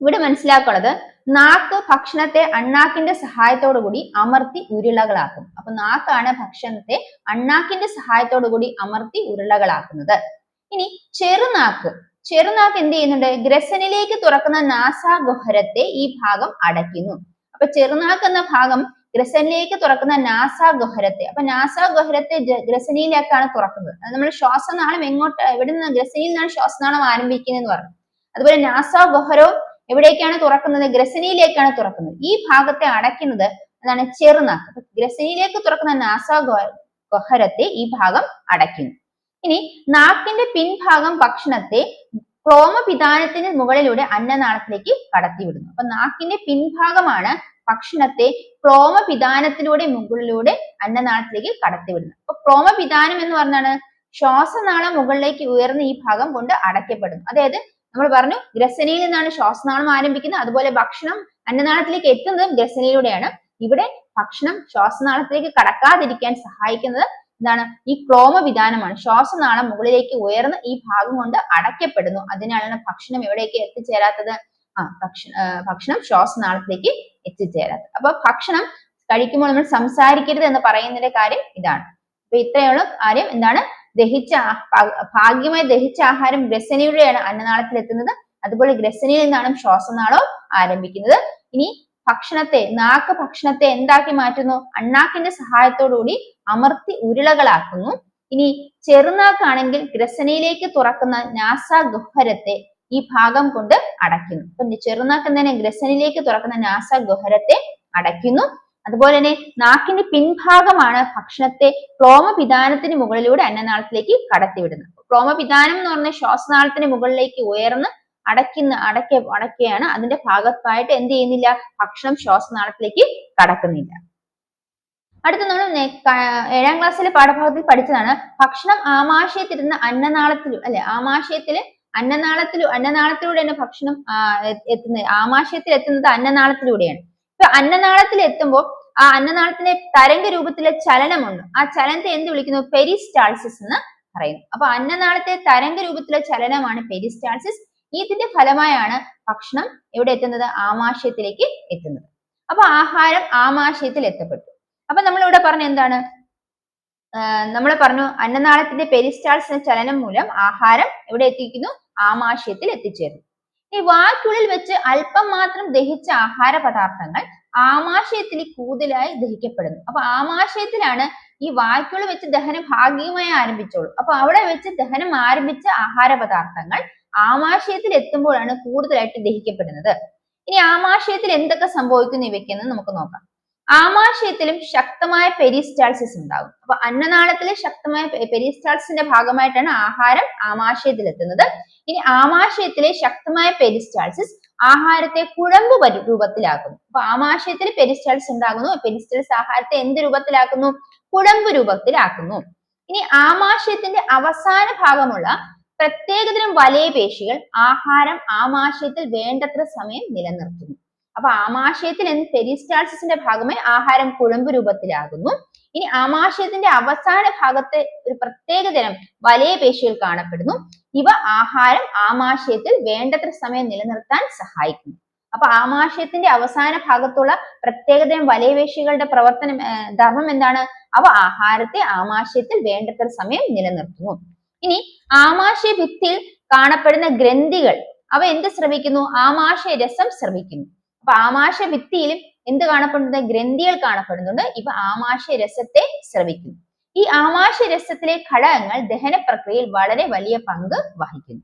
ഇവിടെ മനസ്സിലാക്കുന്നത് നാക്ക് ഭക്ഷണത്തെ അണ്ണാക്കിന്റെ സഹായത്തോടു കൂടി അമർത്തി ഉരുളകളാക്കും. അപ്പൊ നാക്കാണ് ഭക്ഷണത്തെ അണ്ണാക്കിന്റെ സഹായത്തോടു കൂടി അമർത്തി ഉരുളകളാക്കുന്നത്. ഇനി ചെറുനാക്ക്. ചെറുനാക്ക് എന്ത് ചെയ്യുന്നുണ്ട്? ഗ്രസനിലേക്ക് തുറക്കുന്ന നാസാഗഹരത്തെ ഈ ഭാഗം അടയ്ക്കുന്നു. അപ്പൊ ചെറുനാക്ക് എന്ന ഭാഗം ഗ്രസനിലേക്ക് തുറക്കുന്ന നാസാഗഹരത്തെ. അപ്പൊ നാസാഗഹരത്തെ ഗ്രസനിയിലേക്കാണ് തുറക്കുന്നത്. അത് നമ്മൾ ശ്വാസനാളം എങ്ങോട്ട് എവിടെ നിന്ന് ഗ്രസനിയിൽ നിന്നാണ് ശ്വാസനാളം ആരംഭിക്കുന്നത് എന്ന് പറഞ്ഞു. അതുപോലെ നാസ നാസാഗഹ്വരവും എവിടേക്കാണ് തുറക്കുന്നത്? ഗ്രസനിയിലേക്കാണ് തുറക്കുന്നത്. ഈ ഭാഗത്തെ അടയ്ക്കുന്നത് അതാണ് ചെറുനാക്ക്. അപ്പൊ ഗ്രസനിയിലേക്ക് തുറക്കുന്ന നാസ നാസാഗഹ്വരത്തെ ഈ ഭാഗം അടയ്ക്കുന്നു. ഇനി നാക്കിന്റെ പിൻഭാഗം ഭക്ഷണത്തെ ക്ലോമപിതാനത്തിന് മുകളിലൂടെ അന്നനാളത്തിലേക്ക് കടത്തിവിടുന്നു. അപ്പൊ നാക്കിന്റെ പിൻഭാഗമാണ് ഭക്ഷണത്തെ ക്ലോമപിതാനത്തിലൂടെ മുകളിലൂടെ അന്നനാളത്തിലേക്ക് കടത്തിവിടുന്നത്. അപ്പൊ ക്ലോമപിതാനം എന്ന് പറഞ്ഞാണ് ശ്വാസനാളം മുകളിലേക്ക് ഉയർന്ന ഈ ഭാഗം കൊണ്ട് അടയ്ക്കപ്പെടുന്നു. അതായത് നമ്മൾ പറഞ്ഞു ഗ്രസനയിൽ നിന്നാണ് ശ്വാസനാളം ആരംഭിക്കുന്നത്. അതുപോലെ ഭക്ഷണം അന്നനാളത്തിലേക്ക് എത്തുന്നതും ഗ്രസനയിലൂടെയാണ്. ഇവിടെ ഭക്ഷണം ശ്വാസനാളത്തിലേക്ക് കടക്കാതിരിക്കാൻ സഹായിക്കുന്നത് എന്താണ്? ഈ ക്ലോമവിധാനമാണ് ശ്വാസനാളം മുകളിലേക്ക് ഉയർന്ന് ഈ ഭാഗം കൊണ്ട് അടയ്ക്കപ്പെടുന്നു. അതിനാലാണ് ഭക്ഷണം എവിടേക്ക് എത്തിച്ചേരാത്തത്? ആ ഭക്ഷണ ഭക്ഷണം ശ്വാസനാളത്തിലേക്ക് എത്തിച്ചേരാത്തത്. അപ്പൊ ഭക്ഷണം കഴിക്കുമ്പോൾ നമ്മൾ സംസാരിക്കരുത് എന്ന് പറയുന്നതിന്റെ കാര്യം ഇതാണ്. അപ്പൊ ഇത്രയുള്ള കാര്യം എന്താണ്? ദഹിച്ച ഭാഗ്യമായി ദഹിച്ച ആഹാരം ഗ്രസനിയുടെയാണ് അന്നനാളത്തിൽ എത്തുന്നത് അതുപോലെ ഗ്രസനിയിൽ നിന്നാണ് ശ്വാസനാളോ ആരംഭിക്കുന്നത്. ഇനി ഭക്ഷണത്തെ നാക്ക് ഭക്ഷണത്തെ എന്താക്കി മാറ്റുന്നു? അണ്ണാക്കിന്റെ സഹായത്തോടുകൂടി അമർത്തി ഉരുളകളാക്കുന്നു. ഇനി ചെറുനാക്കാണെങ്കിൽ ഗ്രസനയിലേക്ക് തുറക്കുന്ന നാസാഗഹ്വരത്തെ ഈ ഭാഗം കൊണ്ട് അടയ്ക്കുന്നു. അപ്പൊ ചെറുനാക്ക് തന്നെ ഗ്രസനിലേക്ക് തുറക്കുന്ന നാസാഗഹ്വരത്തെ അടയ്ക്കുന്നു. അതുപോലെ തന്നെ നാക്കിന്റെ പിൻഭാഗമാണ് ഭക്ഷണത്തെ ക്ലോമപിതാനത്തിന് മുകളിലൂടെ അന്നനാളത്തിലേക്ക് കടത്തിവിടുന്നത്. ക്ലോമപിതാനം എന്ന് പറഞ്ഞ ശ്വാസനാളത്തിന് മുകളിലേക്ക് ഉയർന്ന് അടയ്ക്കുന്ന അടയ്ക്ക അടയ്ക്കുകയാണ്. അതിന്റെ ഭാഗത്തായിട്ട് എന്ത് ചെയ്യുന്നില്ല? ഭക്ഷണം ശ്വാസനാളത്തിലേക്ക് കടക്കുന്നില്ല. അടുത്ത നമ്മൾ ഏഴാം ക്ലാസ്സിലെ പാഠഭാഗത്തിൽ പഠിച്ചതാണ്. ഭക്ഷണം ആമാശയത്തിരുന്ന അന്നനാളത്തിലും അല്ലെ ആമാശയത്തിൽ അന്നനാളത്തിലും അന്നനാളത്തിലൂടെ തന്നെ ഭക്ഷണം എത്തുന്നത് ആമാശയത്തിൽ എത്തുന്നത് അന്നനാളത്തിലൂടെയാണ്. ഇപ്പൊ അന്നനാളത്തിൽ എത്തുമ്പോൾ ആ അന്നനാളത്തിന്റെ തരംഗ രൂപത്തിലെ ചലനമുണ്ട്. ആ ചലനത്തെ എന്ത് വിളിക്കുന്നു? പെരിസ്റ്റാൾസിസ് എന്ന് പറയുന്നു. അപ്പൊ അന്നനാളത്തെ തരംഗ രൂപത്തിലെ ചലനമാണ് പെരിസ്റ്റാൾസിസ്. ഇതിന്റെ ഫലമായാണ് ഭക്ഷണം എവിടെ എത്തുന്നത്? ആമാശയത്തിലേക്ക് എത്തുന്നത്. അപ്പൊ ആഹാരം ആമാശയത്തിൽ എത്തപ്പെട്ടു. അപ്പൊ നമ്മൾ ഇവിടെ പറഞ്ഞ എന്താണ്? നമ്മൾ പറഞ്ഞു അന്നനാളത്തിന്റെ പെരിസ്റ്റാൾസിന്റെ ചലനം മൂലം ആഹാരം എവിടെ എത്തിക്കുന്നു ആമാശയത്തിൽ എത്തിച്ചേരുന്നു ഈ വാക്കുകളിൽ വെച്ച് അല്പം മാത്രം ദഹിച്ച ആഹാര പദാർത്ഥങ്ങൾ ആമാശയത്തിൽ കൂടുതലായി ദഹിക്കപ്പെടുന്നു. അപ്പൊ ആമാശയത്തിലാണ് ഈ വായ്ക്കുകൾ വെച്ച് ദഹനം ഭാഗികമായി ആരംഭിച്ചോളൂ. അപ്പൊ അവിടെ വെച്ച് ദഹനം ആരംഭിച്ച ആഹാര പദാർത്ഥങ്ങൾ ആമാശയത്തിൽ എത്തുമ്പോഴാണ് കൂടുതലായിട്ട് ദഹിക്കപ്പെടുന്നത്. ഇനി ആമാശയത്തിൽ എന്തൊക്കെ സംഭവിക്കുന്നു ഇവയ്ക്കെന്ന് നമുക്ക് നോക്കാം. ആമാശയത്തിലും ശക്തമായ പെരിസ്റ്റാൾസിസ് ഉണ്ടാകും. അപ്പൊ അന്നനാളത്തിലെ ശക്തമായ പെരിസ്റ്റാൾസിന്റെ ഭാഗമായിട്ടാണ് ആഹാരം ആമാശയത്തിൽ എത്തുന്നത് ഇനി ആമാശയത്തിലെ ശക്തമായ പെരിസ്റ്റാൾസിസ് ആഹാരത്തെ കുഴമ്പ് രൂപത്തിലാക്കുന്നു. അപ്പൊ ആമാശയത്തിൽ പെരിസ്റ്റൽസ് ഉണ്ടാകുന്നു. പെരിസ്റ്റൽസ് ആഹാരത്തെ എന്ത് രൂപത്തിലാക്കുന്നു? കുഴമ്പ് രൂപത്തിലാക്കുന്നു. ഇനി ആമാശയത്തിന്റെ അവസാന ഭാഗമുള്ള പ്രത്യേകതരം വലയപേശികൾ ആഹാരം ആമാശയത്തിൽ വേണ്ടത്ര സമയം നിലനിർത്തുന്നു. അപ്പൊ ആമാശയത്തിൽ എന്ത് പെരിസ്റ്റാൾസിന്റെ ഭാഗമായി ആഹാരം കുഴമ്പ് രൂപത്തിലാകുന്നു. ഇനി ആമാശയത്തിന്റെ അവസാന ഭാഗത്തെ ഒരു പ്രത്യേകതരം വലയപേശികൾ കാണപ്പെടുന്നു. ഇവ ആഹാരം ആമാശയത്തിൽ വേണ്ടത്ര സമയം നിലനിർത്താൻ സഹായിക്കുന്നു. അപ്പൊ ആമാശയത്തിന്റെ അവസാന ഭാഗത്തുള്ള പ്രത്യേകതരം വലയപേശികളുടെ പ്രവർത്തനം ധർമ്മം എന്താണ്? അവ ആഹാരത്തെ ആമാശയത്തിൽ വേണ്ടത്ര സമയം നിലനിർത്തുന്നു. ഇനി ആമാശയ ഭിത്തിയിൽ കാണപ്പെടുന്ന ഗ്രന്ഥികൾ അവ എന്ത് ശ്രമിക്കുന്നു ആമാശയ രസം സ്രവിക്കുന്നു അപ്പൊ ആമാശ ഭിത്തിയിലും എന്ത് കാണപ്പെടുന്നത്? ഗ്രന്ഥികൾ കാണപ്പെടുന്നുണ്ട്. ഇവ ആമാശ രസത്തെ സ്രവിക്കുന്നു. ഈ ആമാശ രസത്തിലെ ഘടകങ്ങൾ ദഹന പ്രക്രിയയിൽ വളരെ വലിയ പങ്ക് വഹിക്കുന്നു.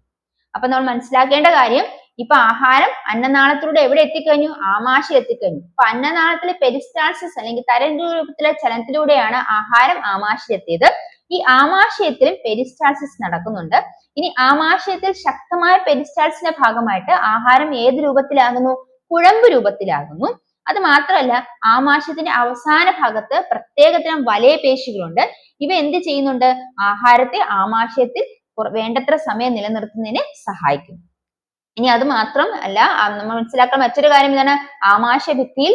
അപ്പൊ നമ്മൾ മനസ്സിലാക്കേണ്ട കാര്യം ഇപ്പൊ ആഹാരം അന്നനാളത്തിലൂടെ എവിടെ എത്തിക്കഴിഞ്ഞു? ആമാശയം എത്തിക്കഴിഞ്ഞു. അപ്പൊ അന്നനാളത്തിലെ പെരിസ്റ്റാൾസിസ് അല്ലെങ്കിൽ തരംഗ രൂപത്തിലെ ചലനത്തിലൂടെയാണ് ആഹാരം ആമാശയത്തിയത് ഈ ആമാശയത്തിലും പെരിസ്റ്റാൾസിസ് നടക്കുന്നുണ്ട്. ഇനി ആമാശയത്തിൽ ശക്തമായ പെരിസ്റ്റാൾസിന്റെ ഭാഗമായിട്ട് ആഹാരം ഏത് രൂപത്തിലാകുന്നു? കുഴമ്പ് രൂപത്തിലാകുന്നു. അത് മാത്രമല്ല ആമാശയത്തിന്റെ അവസാന ഭാഗത്ത് പ്രത്യേകതരം വലയപേശികളുണ്ട്. ഇവ എന്ത് ചെയ്യുന്നുണ്ട്? ആഹാരത്തെ ആമാശയത്തിൽ വേണ്ടത്ര സമയം നിലനിർത്തുന്നതിന് സഹായിക്കും. ഇനി അത് മാത്രം അല്ല നമ്മൾ മനസ്സിലാക്കാൻ മറ്റൊരു കാര്യം ഇതാണ് ആമാശയ ഭിത്തിയിൽ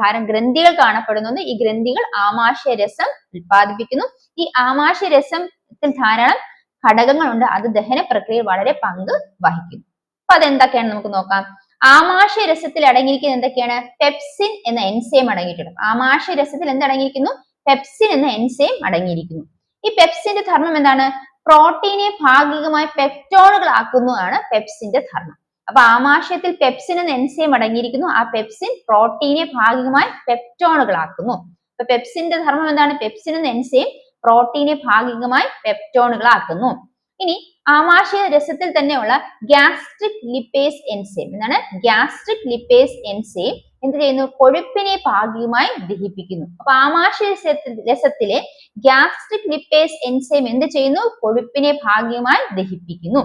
ധാരം ഗ്രന്ഥികൾ കാണപ്പെടുന്നു ഈ ഗ്രന്ഥികൾ ആമാശയ രസം ഉൽപ്പാദിപ്പിക്കുന്നു. ഈ ആമാശയ രസത്തിൽ ധാരാളം ഘടകങ്ങളുണ്ട്. അത് ദഹന പ്രക്രിയയിൽ വളരെ പങ്ക് വഹിക്കുന്നു. അപ്പൊ അതെന്തൊക്കെയാണ് നമുക്ക് നോക്കാം. ആമാശയ രസത്തിൽ അടങ്ങിയിരിക്കുന്ന എന്തൊക്കെയാണ്? പെപ്സിൻ എന്ന എൻസൈം അടങ്ങിയിട്ടുണ്ട്. ആമാശയ രസത്തിൽ എന്തടങ്ങിയിരിക്കുന്നു പെപ്സിൻ എന്ന എൻസൈം അടങ്ങിയിരിക്കുന്നു. ഈ പെപ്സിന്റെ ധർമ്മം എന്താണ്? പ്രോട്ടീനെ ഭാഗികമായി പെപ്റ്റോണുകളാക്കുന്നതാണ് പെപ്സിന്റെ ധർമ്മം. അപ്പൊ ആമാശയത്തിൽ പെപ്സിൻ എന്ന എൻസൈം അടങ്ങിയിരിക്കുന്നു. ആ പെപ്സിൻ പ്രോട്ടീനെ ഭാഗികമായി പെപ്റ്റോണുകളാക്കുന്നു അപ്പൊ പെപ്സിന്റെ ധർമ്മം എന്താണ്? പെപ്സിൻ എന്ന എൻസൈം പ്രോട്ടീനെ ഭാഗികമായി പെപ്റ്റോണുകളാക്കുന്നു ഇനി ആമാശയ രസത്തിൽ തന്നെയുള്ള ഗ്യാസ്ട്രിക് ലിപ്പേസ് എൻസൈം എന്താണ്? ഗ്യാസ്ട്രിക് ലിപ്പേസ് എൻസൈം എന്ത് ചെയ്യുന്നു? കൊഴുപ്പിനെ ഭാഗികമായി ദഹിപ്പിക്കുന്നു. അപ്പൊ ആമാശയ രസത്തിലെ ഗ്യാസ്ട്രിക് ലിപ്പേസ് എൻസൈം എന്ത് ചെയ്യുന്നു? കൊഴുപ്പിനെ ഭാഗികമായി ദഹിപ്പിക്കുന്നു.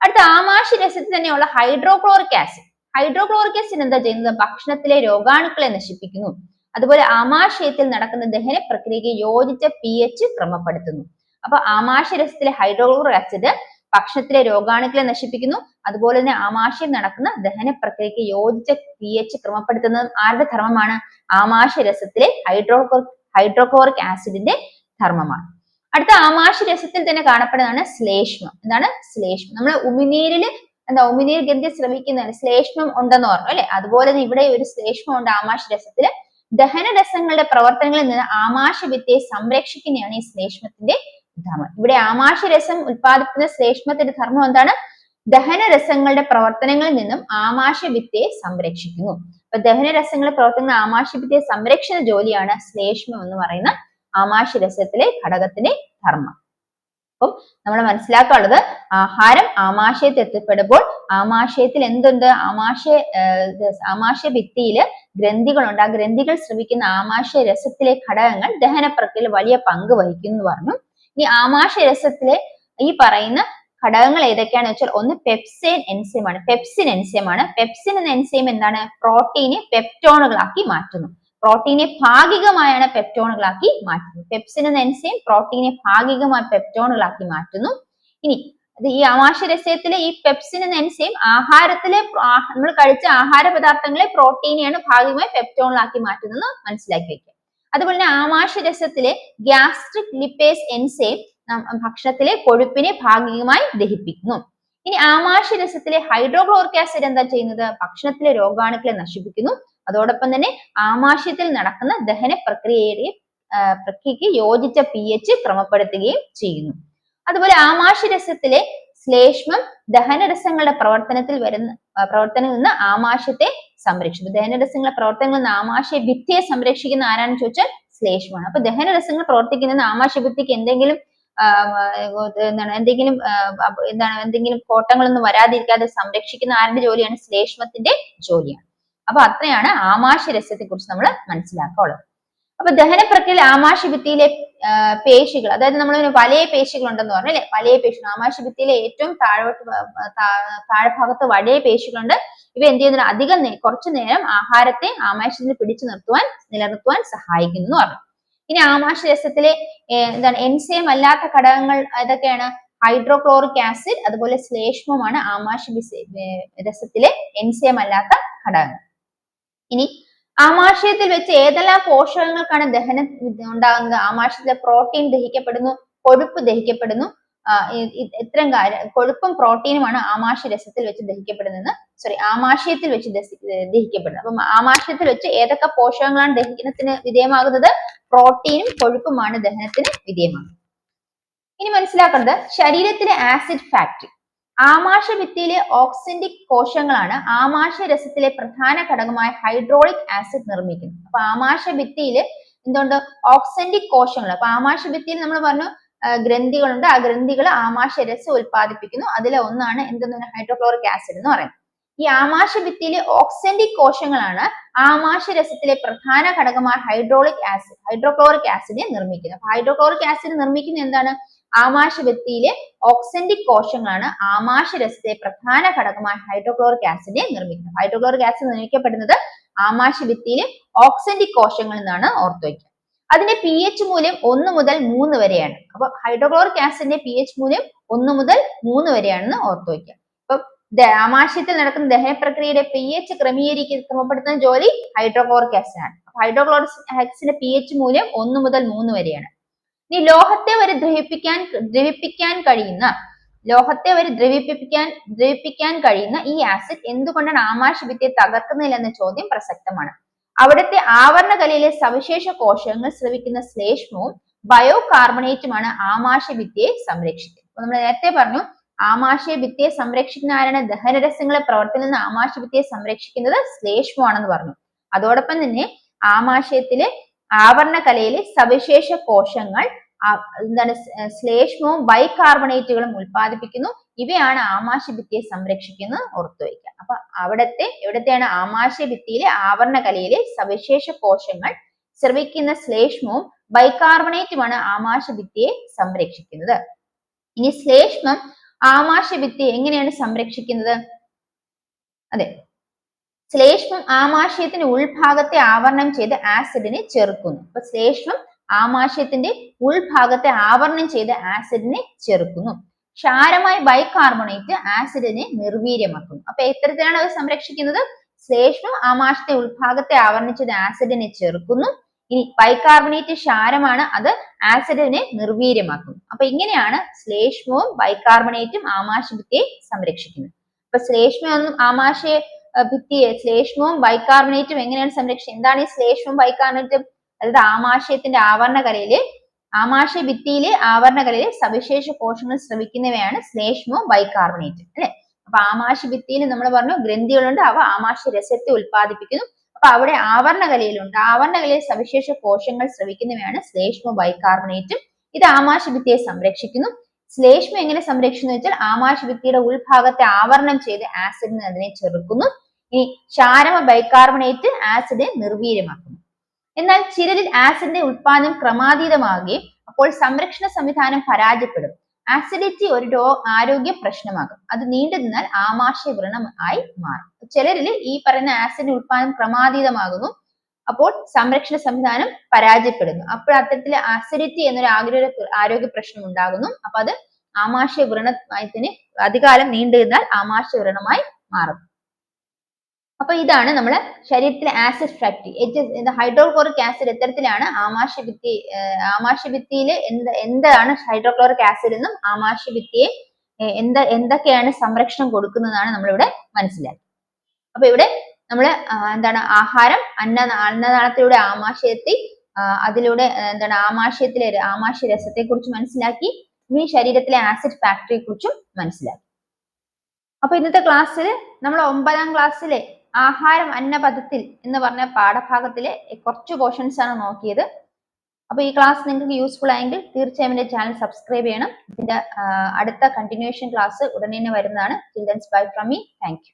അടുത്ത ആമാശയ രസത്തിൽ തന്നെയുള്ള ഹൈഡ്രോക്ലോറിക് ആസിഡ് ഹൈഡ്രോക്ലോറിക് ആസിഡ് എന്താ ചെയ്യുന്നത്? ഭക്ഷണത്തിലെ രോഗാണുക്കളെ നശിപ്പിക്കുന്നു. അതുപോലെ ആമാശയത്തിൽ നടക്കുന്ന ദഹന പ്രക്രിയയ്ക്ക് യോജിച്ച പി എച്ച് ക്രമപ്പെടുത്തുന്നു. അപ്പൊ ആമാശയരസത്തിലെ ഹൈഡ്രോക്ലോറിക് ആസിഡ് ഭക്ഷണത്തിലെ രോഗാണുക്കളെ നശിപ്പിക്കുന്നു. അതുപോലെ തന്നെ ആമാശയം നടക്കുന്ന ദഹന പ്രക്രിയയ്ക്ക് യോജിച്ച പി എച്ച് ക്രമപ്പെടുത്തുന്നത് ആരുടെ ധർമ്മമാണ്? ആമാശയരസത്തിലെ ഹൈഡ്രോക്ലോറിക് ഹൈഡ്രോക്ലോറിക് ആസിഡിന്റെ ധർമ്മമാണ്. അടുത്ത ആമാശയരസത്തിൽ തന്നെ കാണപ്പെടുന്നതാണ് ശ്ലേഷ്മം. എന്താണ്? ശ്ലേഷ്മം. നമ്മൾ ഉമിനീരിൽ എന്താ ഉമിനീർ ഗന്ധി ശ്രമിക്കുന്നതാണ്. ശ്ലേഷ്മം ഉണ്ടെന്ന് പറഞ്ഞു അല്ലെ? അതുപോലെ തന്നെ ഇവിടെ ഒരു ശ്ലേഷ്മം ഉണ്ട് ആമാശയരസത്തിൽ ദഹനരസങ്ങളുടെ പ്രവർത്തനങ്ങളിൽ നിന്ന് ആമാശ വിദ്യയെ സംരക്ഷിക്കുന്നതാണ് ഈ ശ്ലേഷ്മത്തിന്റെ ധർമ്മം ഇവിടെ ആമാശരസം ഉത്പാദിപ്പിക്കുന്ന ശ്രേഷ്മത്തിന്റെ ധർമ്മം എന്താണ്? ദഹനരസങ്ങളുടെ പ്രവർത്തനങ്ങളിൽ നിന്നും ആമാശഭിത്തിയെ സംരക്ഷിക്കുന്നു. അപ്പൊ ദഹനരസങ്ങളുടെ പ്രവർത്തനങ്ങൾ ആമാശഭിത്തിയെ സംരക്ഷണ ജോലിയാണ് ശ്ലേഷ്മം എന്ന് പറയുന്ന ആമാശരസത്തിലെ ഘടകത്തിന്റെ ധർമ്മം. അപ്പം നമ്മൾ മനസ്സിലാക്കാനുള്ളത് ആഹാരം ആമാശയത്തിൽ എത്തിപ്പെടുമ്പോൾ ആമാശയത്തിൽ എന്തുണ്ട്? ആമാശ ആമാശ ഭിത്തിയിൽ ഗ്രന്ഥികളുണ്ട്. ആ ഗ്രന്ഥികൾ ശ്രമിക്കുന്ന ആമാശയ രസത്തിലെ ഘടകങ്ങൾ ദഹന പ്രക്രിയയിൽ വലിയ പങ്ക് വഹിക്കുന്നു പറഞ്ഞു. ഈ ആമാശയരസത്തിലെ ഈ പറയുന്ന ഘടകങ്ങൾ ഏതൊക്കെയാണെന്ന് വെച്ചാൽ ഒന്ന് പെപ്സിൻ എൻസൈം ആണ്. പെപ്സിൻ എൻസൈം ആണ്. പെപ്സിൻ എന്ന എൻസൈം എന്താണ്? പ്രോട്ടീനെ പെപ്റ്റോണുകളാക്കി മാറ്റുന്നു. പ്രോട്ടീനെ ഭാഗികമായാണ് പെപ്റ്റോണുകളാക്കി മാറ്റുന്നത്. പെപ്സിൻ എന്ന എൻസൈം പ്രോട്ടീനെ ഭാഗികമായി പെപ്റ്റോണുകളാക്കി മാറ്റുന്നു. ഇനി അത് ഈ ആമാശയരസയത്തിലെ ഈ പെപ്സിൻ എന്ന എൻസൈം ആഹാരത്തിലെ നമ്മൾ കഴിച്ച ആഹാര പദാർത്ഥങ്ങളെ പ്രോട്ടീനെയാണ് ഭാഗികമായി പെപ്റ്റോണുകളാക്കി മാറ്റുന്നത് മനസ്സിലാക്കി വെക്കുക. അതുപോലെ തന്നെ ആമാശയരസത്തിലെ ഗ്യാസ്ട്രിക് ലിപ്പേസ് എൻസൈം ഭക്ഷണത്തിലെ കൊഴുപ്പിനെ ഭാഗികമായി ദഹിപ്പിക്കുന്നു. ഇനി ആമാശയരസത്തിലെ ഹൈഡ്രോക്ലോറിക് ആസിഡ് എന്താ ചെയ്യുന്നത്? ഭക്ഷണത്തിലെ രോഗാണുക്കളെ നശിപ്പിക്കുന്നു. അതോടൊപ്പം തന്നെ ആമാശയത്തിൽ നടക്കുന്ന ദഹന പ്രക്രിയയുടെ പ്രക്രിയക്ക് യോജിച്ച പി എച്ച് ക്രമപ്പെടുത്തുകയും ചെയ്യുന്നു. അതുപോലെ ആമാശയരസത്തിലെ ശ്ലേഷ്മം ദഹനരസങ്ങളുടെ പ്രവർത്തനത്തിൽ വരുന്ന പ്രവർത്തനം നിന്ന് ആമാശയത്തെ സംരക്ഷിക്കുന്നു ദഹനരസങ്ങളെ പ്രവർത്തനങ്ങൾ നിന്ന് ആമാശയ ഭിത്തിയെ സംരക്ഷിക്കുന്ന ആരാണെന്ന് ചോദിച്ചാൽ ശ്ലേഷ്മാണ് അപ്പൊ ദഹനരസങ്ങൾ പ്രവർത്തിക്കുന്ന നാമാശയ ഭിത്തിക്ക് എന്തെങ്കിലും എന്താണ് എന്തെങ്കിലും എന്താണ് എന്തെങ്കിലും കോട്ടങ്ങളൊന്നും വരാതിരിക്കാതെ സംരക്ഷിക്കുന്ന ആരുടെ ജോലിയാണ്? ശ്ലേഷ്മത്തിന്റെ ജോലിയാണ്. അപ്പൊ അത്രയാണ് ആമാശയരസത്തെ കുറിച്ച് നമ്മൾ മനസ്സിലാക്കാനുള്ളത്. അപ്പൊ ദഹന പ്രക്രിയയിൽ ആമാശഭിത്തിയിലെ പേശികൾ അതായത് നമ്മൾ വലിയ പേശികൾ ഉണ്ടെന്ന് പറഞ്ഞു അല്ലെ? വലിയ പേശികൾ ആമാശയഭിത്തിയിലെ ഏറ്റവും താഴോട്ട് താഴ്ഭാഗത്ത് വലിയ പേശികളുണ്ട്. ഇവ എന്ത് ചെയ്യുന്നു അധികം കുറച്ചു നേരം ആഹാരത്തെ ആമാശയത്തിൽ പിടിച്ചു നിർത്തുവാൻ നിലനിർത്തുവാൻ സഹായിക്കുന്നു എന്ന് പറഞ്ഞു. ഇനി ആമാശയരസത്തിലെ എന്താണ് എൻസൈം അല്ലാത്ത ഘടകങ്ങൾ ഏതൊക്കെയാണ്? ഹൈഡ്രോക്ലോറിക് ആസിഡ് അതുപോലെ ശ്ലേഷ്മമാണ് ആമാശ രസത്തിലെ എൻസൈം അല്ലാത്ത ഘടകങ്ങൾ. ഇനി ആമാശയത്തിൽ വെച്ച് ഏതെല്ലാം പോഷകങ്ങൾക്കാണ് ദഹനം ഉണ്ടാകുന്നത്? ആമാശയത്തിലെ പ്രോട്ടീൻ ദഹിക്കപ്പെടുന്നു കൊഴുപ്പ് ദഹിക്കപ്പെടുന്നു. ഇത്തരം കാര്യം കൊഴുപ്പും പ്രോട്ടീനുമാണ് ആമാശയ രസത്തിൽ വെച്ച് ദഹിക്കപ്പെടുന്നത് സോറി ആമാശയത്തിൽ വെച്ച് ദഹിക്കപ്പെടുന്നത്. അപ്പം ആമാശയത്തിൽ വെച്ച് ഏതൊക്കെ പോഷകങ്ങളാണ് ദഹനത്തിന് വിധേയമാകുന്നത്? പ്രോട്ടീനും കൊഴുപ്പുമാണ് ദഹനത്തിന് വിധേയമാകുന്നത്. ഇനി മനസ്സിലാക്കേണ്ടത് ശരീരത്തിലെ ആസിഡ് ഫാക്ടറി ആമാശഭിത്തിയിലെ ഓക്സിന്റിക് കോശങ്ങളാണ് ആമാശയരസത്തിലെ പ്രധാന ഘടകമായ ഹൈഡ്രോളിക് ആസിഡ് നിർമ്മിക്കുന്നത്. അപ്പൊ ആമാശഭിത്തിയിൽ എന്തുകൊണ്ട് ഓക്സെന്റിക് കോശങ്ങൾ. അപ്പൊ ആമാശഭിത്തിയിൽ നമ്മൾ പറഞ്ഞു ഗ്രന്ഥികളുണ്ട്. ആ ഗ്രന്ഥികൾ ആമാശരസം ഉൽപ്പാദിപ്പിക്കുന്നു. അതിലെ ഒന്നാണ് എന്തെന്ന് ഹൈഡ്രോക്ലോറിക് ആസിഡ് എന്ന് പറയുന്നത്. ഈ ആമാശഭിത്തിയിലെ ഓക്സെന്റിക് കോശങ്ങളാണ് ആമാശരസത്തിലെ പ്രധാന ഘടകമായ ഹൈഡ്രോളിക് ആസിഡ് ഹൈഡ്രോക്ലോറിക് ആസിഡിനെ നിർമ്മിക്കുന്നത്. ഹൈഡ്രോക്ലോറിക് ആസിഡ് നിർമ്മിക്കുന്നത് എന്താണ്? ആമാശവ്യക്തിയിലെ ഓക്സെന്റിക് കോശങ്ങളാണ് ആമാശരസത്തെ പ്രധാന ഘടകമായ ഹൈഡ്രോക്ലോറിക് ആസിഡിനെ നിർമ്മിക്കുന്നത്. ഹൈഡ്രോക്ലോറിക് ആസിഡ് നിർമ്മിക്കപ്പെടുന്നത് ആമാശയഭിത്തിയിലെ ഓക്സന്റിക് കോശങ്ങളിൽ നിന്നാണ് ഓർത്തു വയ്ക്കുക. അതിന്റെ പി എച്ച് മൂല്യം ഒന്ന് മുതൽ മൂന്ന് വരെയാണ്. അപ്പൊ ഹൈഡ്രോക്ലോറിക് ആസിഡിന്റെ പി എച്ച് മൂല്യം ഒന്ന് മുതൽ മൂന്ന് വരെയാണെന്ന് ഓർത്തു വയ്ക്കുക. ആമാശയത്തിൽ നടക്കുന്ന ദഹന പ്രക്രിയയുടെ പി എച്ച് ക്രമീകരിക്കുന്ന ക്രമപ്പെടുത്തുന്ന ജോലി ഹൈഡ്രോക്ലോറിക് ആസിഡ് ആണ്. ഹൈഡ്രോക്ലോറിക് ആസിഡിന്റെ പി എച്ച് മൂല്യം ഒന്ന് മുതൽ മൂന്ന് വരെയാണ്. ഇനി ലോഹത്തെ വരെ ദ്രവിപ്പിക്കാൻ ദ്രവിപ്പിക്കാൻ കഴിയുന്ന ലോഹത്തെ വരെ ദ്രവിപ്പിക്കാൻ ദ്രവിപ്പിക്കാൻ കഴിയുന്ന ഈ ആസിഡ് എന്തുകൊണ്ടാണ് ആമാശയത്തെ തകർക്കുന്നില്ല എന്ന ചോദ്യം പ്രസക്തമാണ്. അവിടുത്തെ ആവരണ കലയിലെ സവിശേഷ കോശങ്ങൾ സ്രവിക്കുന്ന ശ്ലേഷ്മവും ബയോ കാർബണേറ്റുമാണ് ആമാശയഭിത്തിയെ സംരക്ഷിക്കുന്നത്. അപ്പൊ നമ്മൾ നേരത്തെ പറഞ്ഞു ആമാശയഭിത്തിയെ സംരക്ഷിക്കുന്ന ആരാണ് ദഹനരസങ്ങളെ പ്രവർത്തനം നിന്ന് ആമാശയഭിത്തിയെ സംരക്ഷിക്കുന്നത് ശ്ലേഷ്മമാണെന്ന് പറഞ്ഞു. അതോടൊപ്പം തന്നെ ആമാശയത്തിലെ ആവരണകലയിലെ സവിശേഷ കോശങ്ങൾ എന്താണ് ശ്ലേഷ്മവും ബൈകാർബണേറ്റുകളും ഉൽപ്പാദിപ്പിക്കുന്നു. ഇവയാണ് ആമാശയഭിത്തിയെ സംരക്ഷിക്കുന്നത് ഓർത്തുവയ്ക്കുക അപ്പൊ അവിടത്തെ എവിടത്തെയാണ് ആമാശയഭിത്തിയിലെ ആവരണ കലയിലെ സവിശേഷ കോശങ്ങൾ ശ്രവിക്കുന്ന ശ്ലേഷ്മവും ബൈകാർബണേറ്റുമാണ് ആമാശയഭിത്തിയെ സംരക്ഷിക്കുന്നത്. ഇനി ശ്ലേഷ്മം ആമാശയഭിത്തിയെ എങ്ങനെയാണ് സംരക്ഷിക്കുന്നത്? അതെ. ശ്ലേഷ്മം ആമാശയത്തിന്റെ ഉൾഭാഗത്തെ ആവരണം ചെയ്ത് ആസിഡിനെ ചെറുക്കുന്നു. അപ്പൊ ശ്ലേഷ്മം ആമാശയത്തിന്റെ ഉൾഭാഗത്തെ ആവരണം ചെയ്ത് ആസിഡിനെ ചെറുക്കുന്നു. ക്ഷാരമായ ബൈകാർബണേറ്റ് ആസിഡിനെ നിർവീര്യമാക്കുന്നു. അപ്പൊ എത്തരത്തിലാണ് അത് സംരക്ഷിക്കുന്നത്? ശ്ലേഷ്മം ആമാശയത്തെ ഉൾഭാഗത്തെ ആവരണം ചെയ്ത് ആസിഡിനെ ചെറുക്കുന്നു. ഇനി ബൈകാർബണേറ്റ് ക്ഷാരമാണ് അത് ആസിഡിനെ നിർവീര്യമാക്കും അപ്പൊ ഇങ്ങനെയാണ് ശ്ലേഷ്മവും ബൈകാർബണേറ്റും ആമാശയത്തെ സംരക്ഷിക്കുന്നത്. അപ്പൊ ശ്ലേഷ്മയൊന്നും ആമാശയ ഭിത്തിയെ ശ്ലേഷ്മവും ബൈകാർബണേറ്റും എങ്ങനെയാണ് സംരക്ഷിക്കുന്നത്? എന്താണ് ഈ ശ്ലേഷ്മവും ബൈകാർബണേറ്റും അതായത് ആമാശയത്തിന്റെ ആവരണകലയിൽ ആമാശയ ഭിത്തിയിലെ ആവരണകലയിലെ സവിശേഷ കോശങ്ങൾ ശ്രമിക്കുന്നവയാണ് ശ്ലേഷ്മവും ബൈകാർബണേറ്റും അല്ലെ? അപ്പൊ ആമാശ ഭിത്തിയിൽ നമ്മൾ പറഞ്ഞു ഗ്രന്ഥികളുണ്ട് അവ ആമാശ രസത്തെ ഉൽപ്പാദിപ്പിക്കുന്നു. അപ്പൊ അവിടെ ആവരണകലയിലുണ്ട് ആവരണകലയിൽ സവിശേഷ കോശങ്ങൾ ശ്രവിക്കുന്നവയാണ് ശ്ലേഷ്മ ബൈകാർബണേറ്റും. ഇത് ആമാശഭിത്തിയെ സംരക്ഷിക്കുന്നു. ശ്ലേഷ്മ എങ്ങനെ സംരക്ഷിക്കുന്നു വെച്ചാൽ ആമാശഭിത്തിയുടെ ഉൾഭാഗത്തെ ആവരണം ചെയ്ത് ആസിഡിന് അതിനെ ചെറുക്കുന്നു. ഇനി ക്ഷാരമ ബൈകാർബണേറ്റ് ആസിഡ് നിർവീര്യമാക്കുന്നു. എന്നാൽ ചിരലിൽ ആസിഡിന്റെ ഉത്പാദനം ക്രമാതീതമാകുകയും അപ്പോൾ സംരക്ഷണ സംവിധാനം പരാജയപ്പെടും. ആസിഡിറ്റി ഒരു രോ ആരോഗ്യ പ്രശ്നമാകും. അത് നീണ്ടു നിന്നാൽ ആമാശയ വ്രണം ആയി മാറും. ചിലരിൽ ഈ പറയുന്ന ആസിഡ് ഉൽപാദനം ക്രമാതീതമാകുന്നു. അപ്പോൾ സംരക്ഷണ സംവിധാനം പരാജയപ്പെടുന്നു. അപ്പോൾ അത്തരത്തിൽ ആസിഡിറ്റി എന്നൊരു ആഗ്രഹ ആരോഗ്യ പ്രശ്നം ഉണ്ടാകുന്നു. അപ്പൊ അത് ആമാശയ വ്രണത്തിന് അധികാലം നീണ്ടു നിന്നാൽ ആമാശയ വ്രണമായി മാറും. അപ്പൊ ഇതാണ് നമ്മൾ ശരീരത്തിലെ acid factory H hydrochloric acid എത്തരത്തിലാണ് ആമാശയഭിത്തി ആമാശയഭിത്തിയിൽ എന്ത് എന്താണ് ഹൈഡ്രോക്ലോറിക് ആസിഡ് എന്നും ആമാശയഭിത്തിയെ എന്ത് എന്തൊക്കെയാണ് സംരക്ഷണം കൊടുക്കുന്നതാണ് നമ്മളിവിടെ മനസ്സിലാക്കി അപ്പൊ ഇവിടെ നമ്മൾ എന്താണ് ആഹാരം അന്ന അന്നനാളത്തിലൂടെ ആമാശയത്തി അതിലൂടെ എന്താണ് ആമാശയത്തിലെ ആമാശയ രസത്തെ കുറിച്ച് മനസ്സിലാക്കി ഇനി ശരീരത്തിലെ ആസിഡ് ഫാക്ടറിയെ കുറിച്ചും മനസ്സിലാക്കി. അപ്പൊ ഇന്നത്തെ ക്ലാസ്സിൽ നമ്മൾ ഒമ്പതാം ക്ലാസ്സിലെ ആഹാരം അന്നപഥത്തിൽ എന്ന് പറഞ്ഞ പാഠഭാഗത്തിലെ കുറച്ച് പോർഷൻസ് ആണ് നോക്കിയത്. അപ്പോൾ ഈ ക്ലാസ് നിങ്ങൾക്ക് യൂസ്ഫുൾ ആയെങ്കിൽ തീർച്ചയായും എന്റെ ചാനൽ സബ്സ്ക്രൈബ് ചെയ്യണം. ഇതിന്റെ അടുത്ത കണ്ടിന്യൂഷൻ ക്ലാസ് ഉടനെ തന്നെ വരുന്നതാണ്. Childrens bye from me thank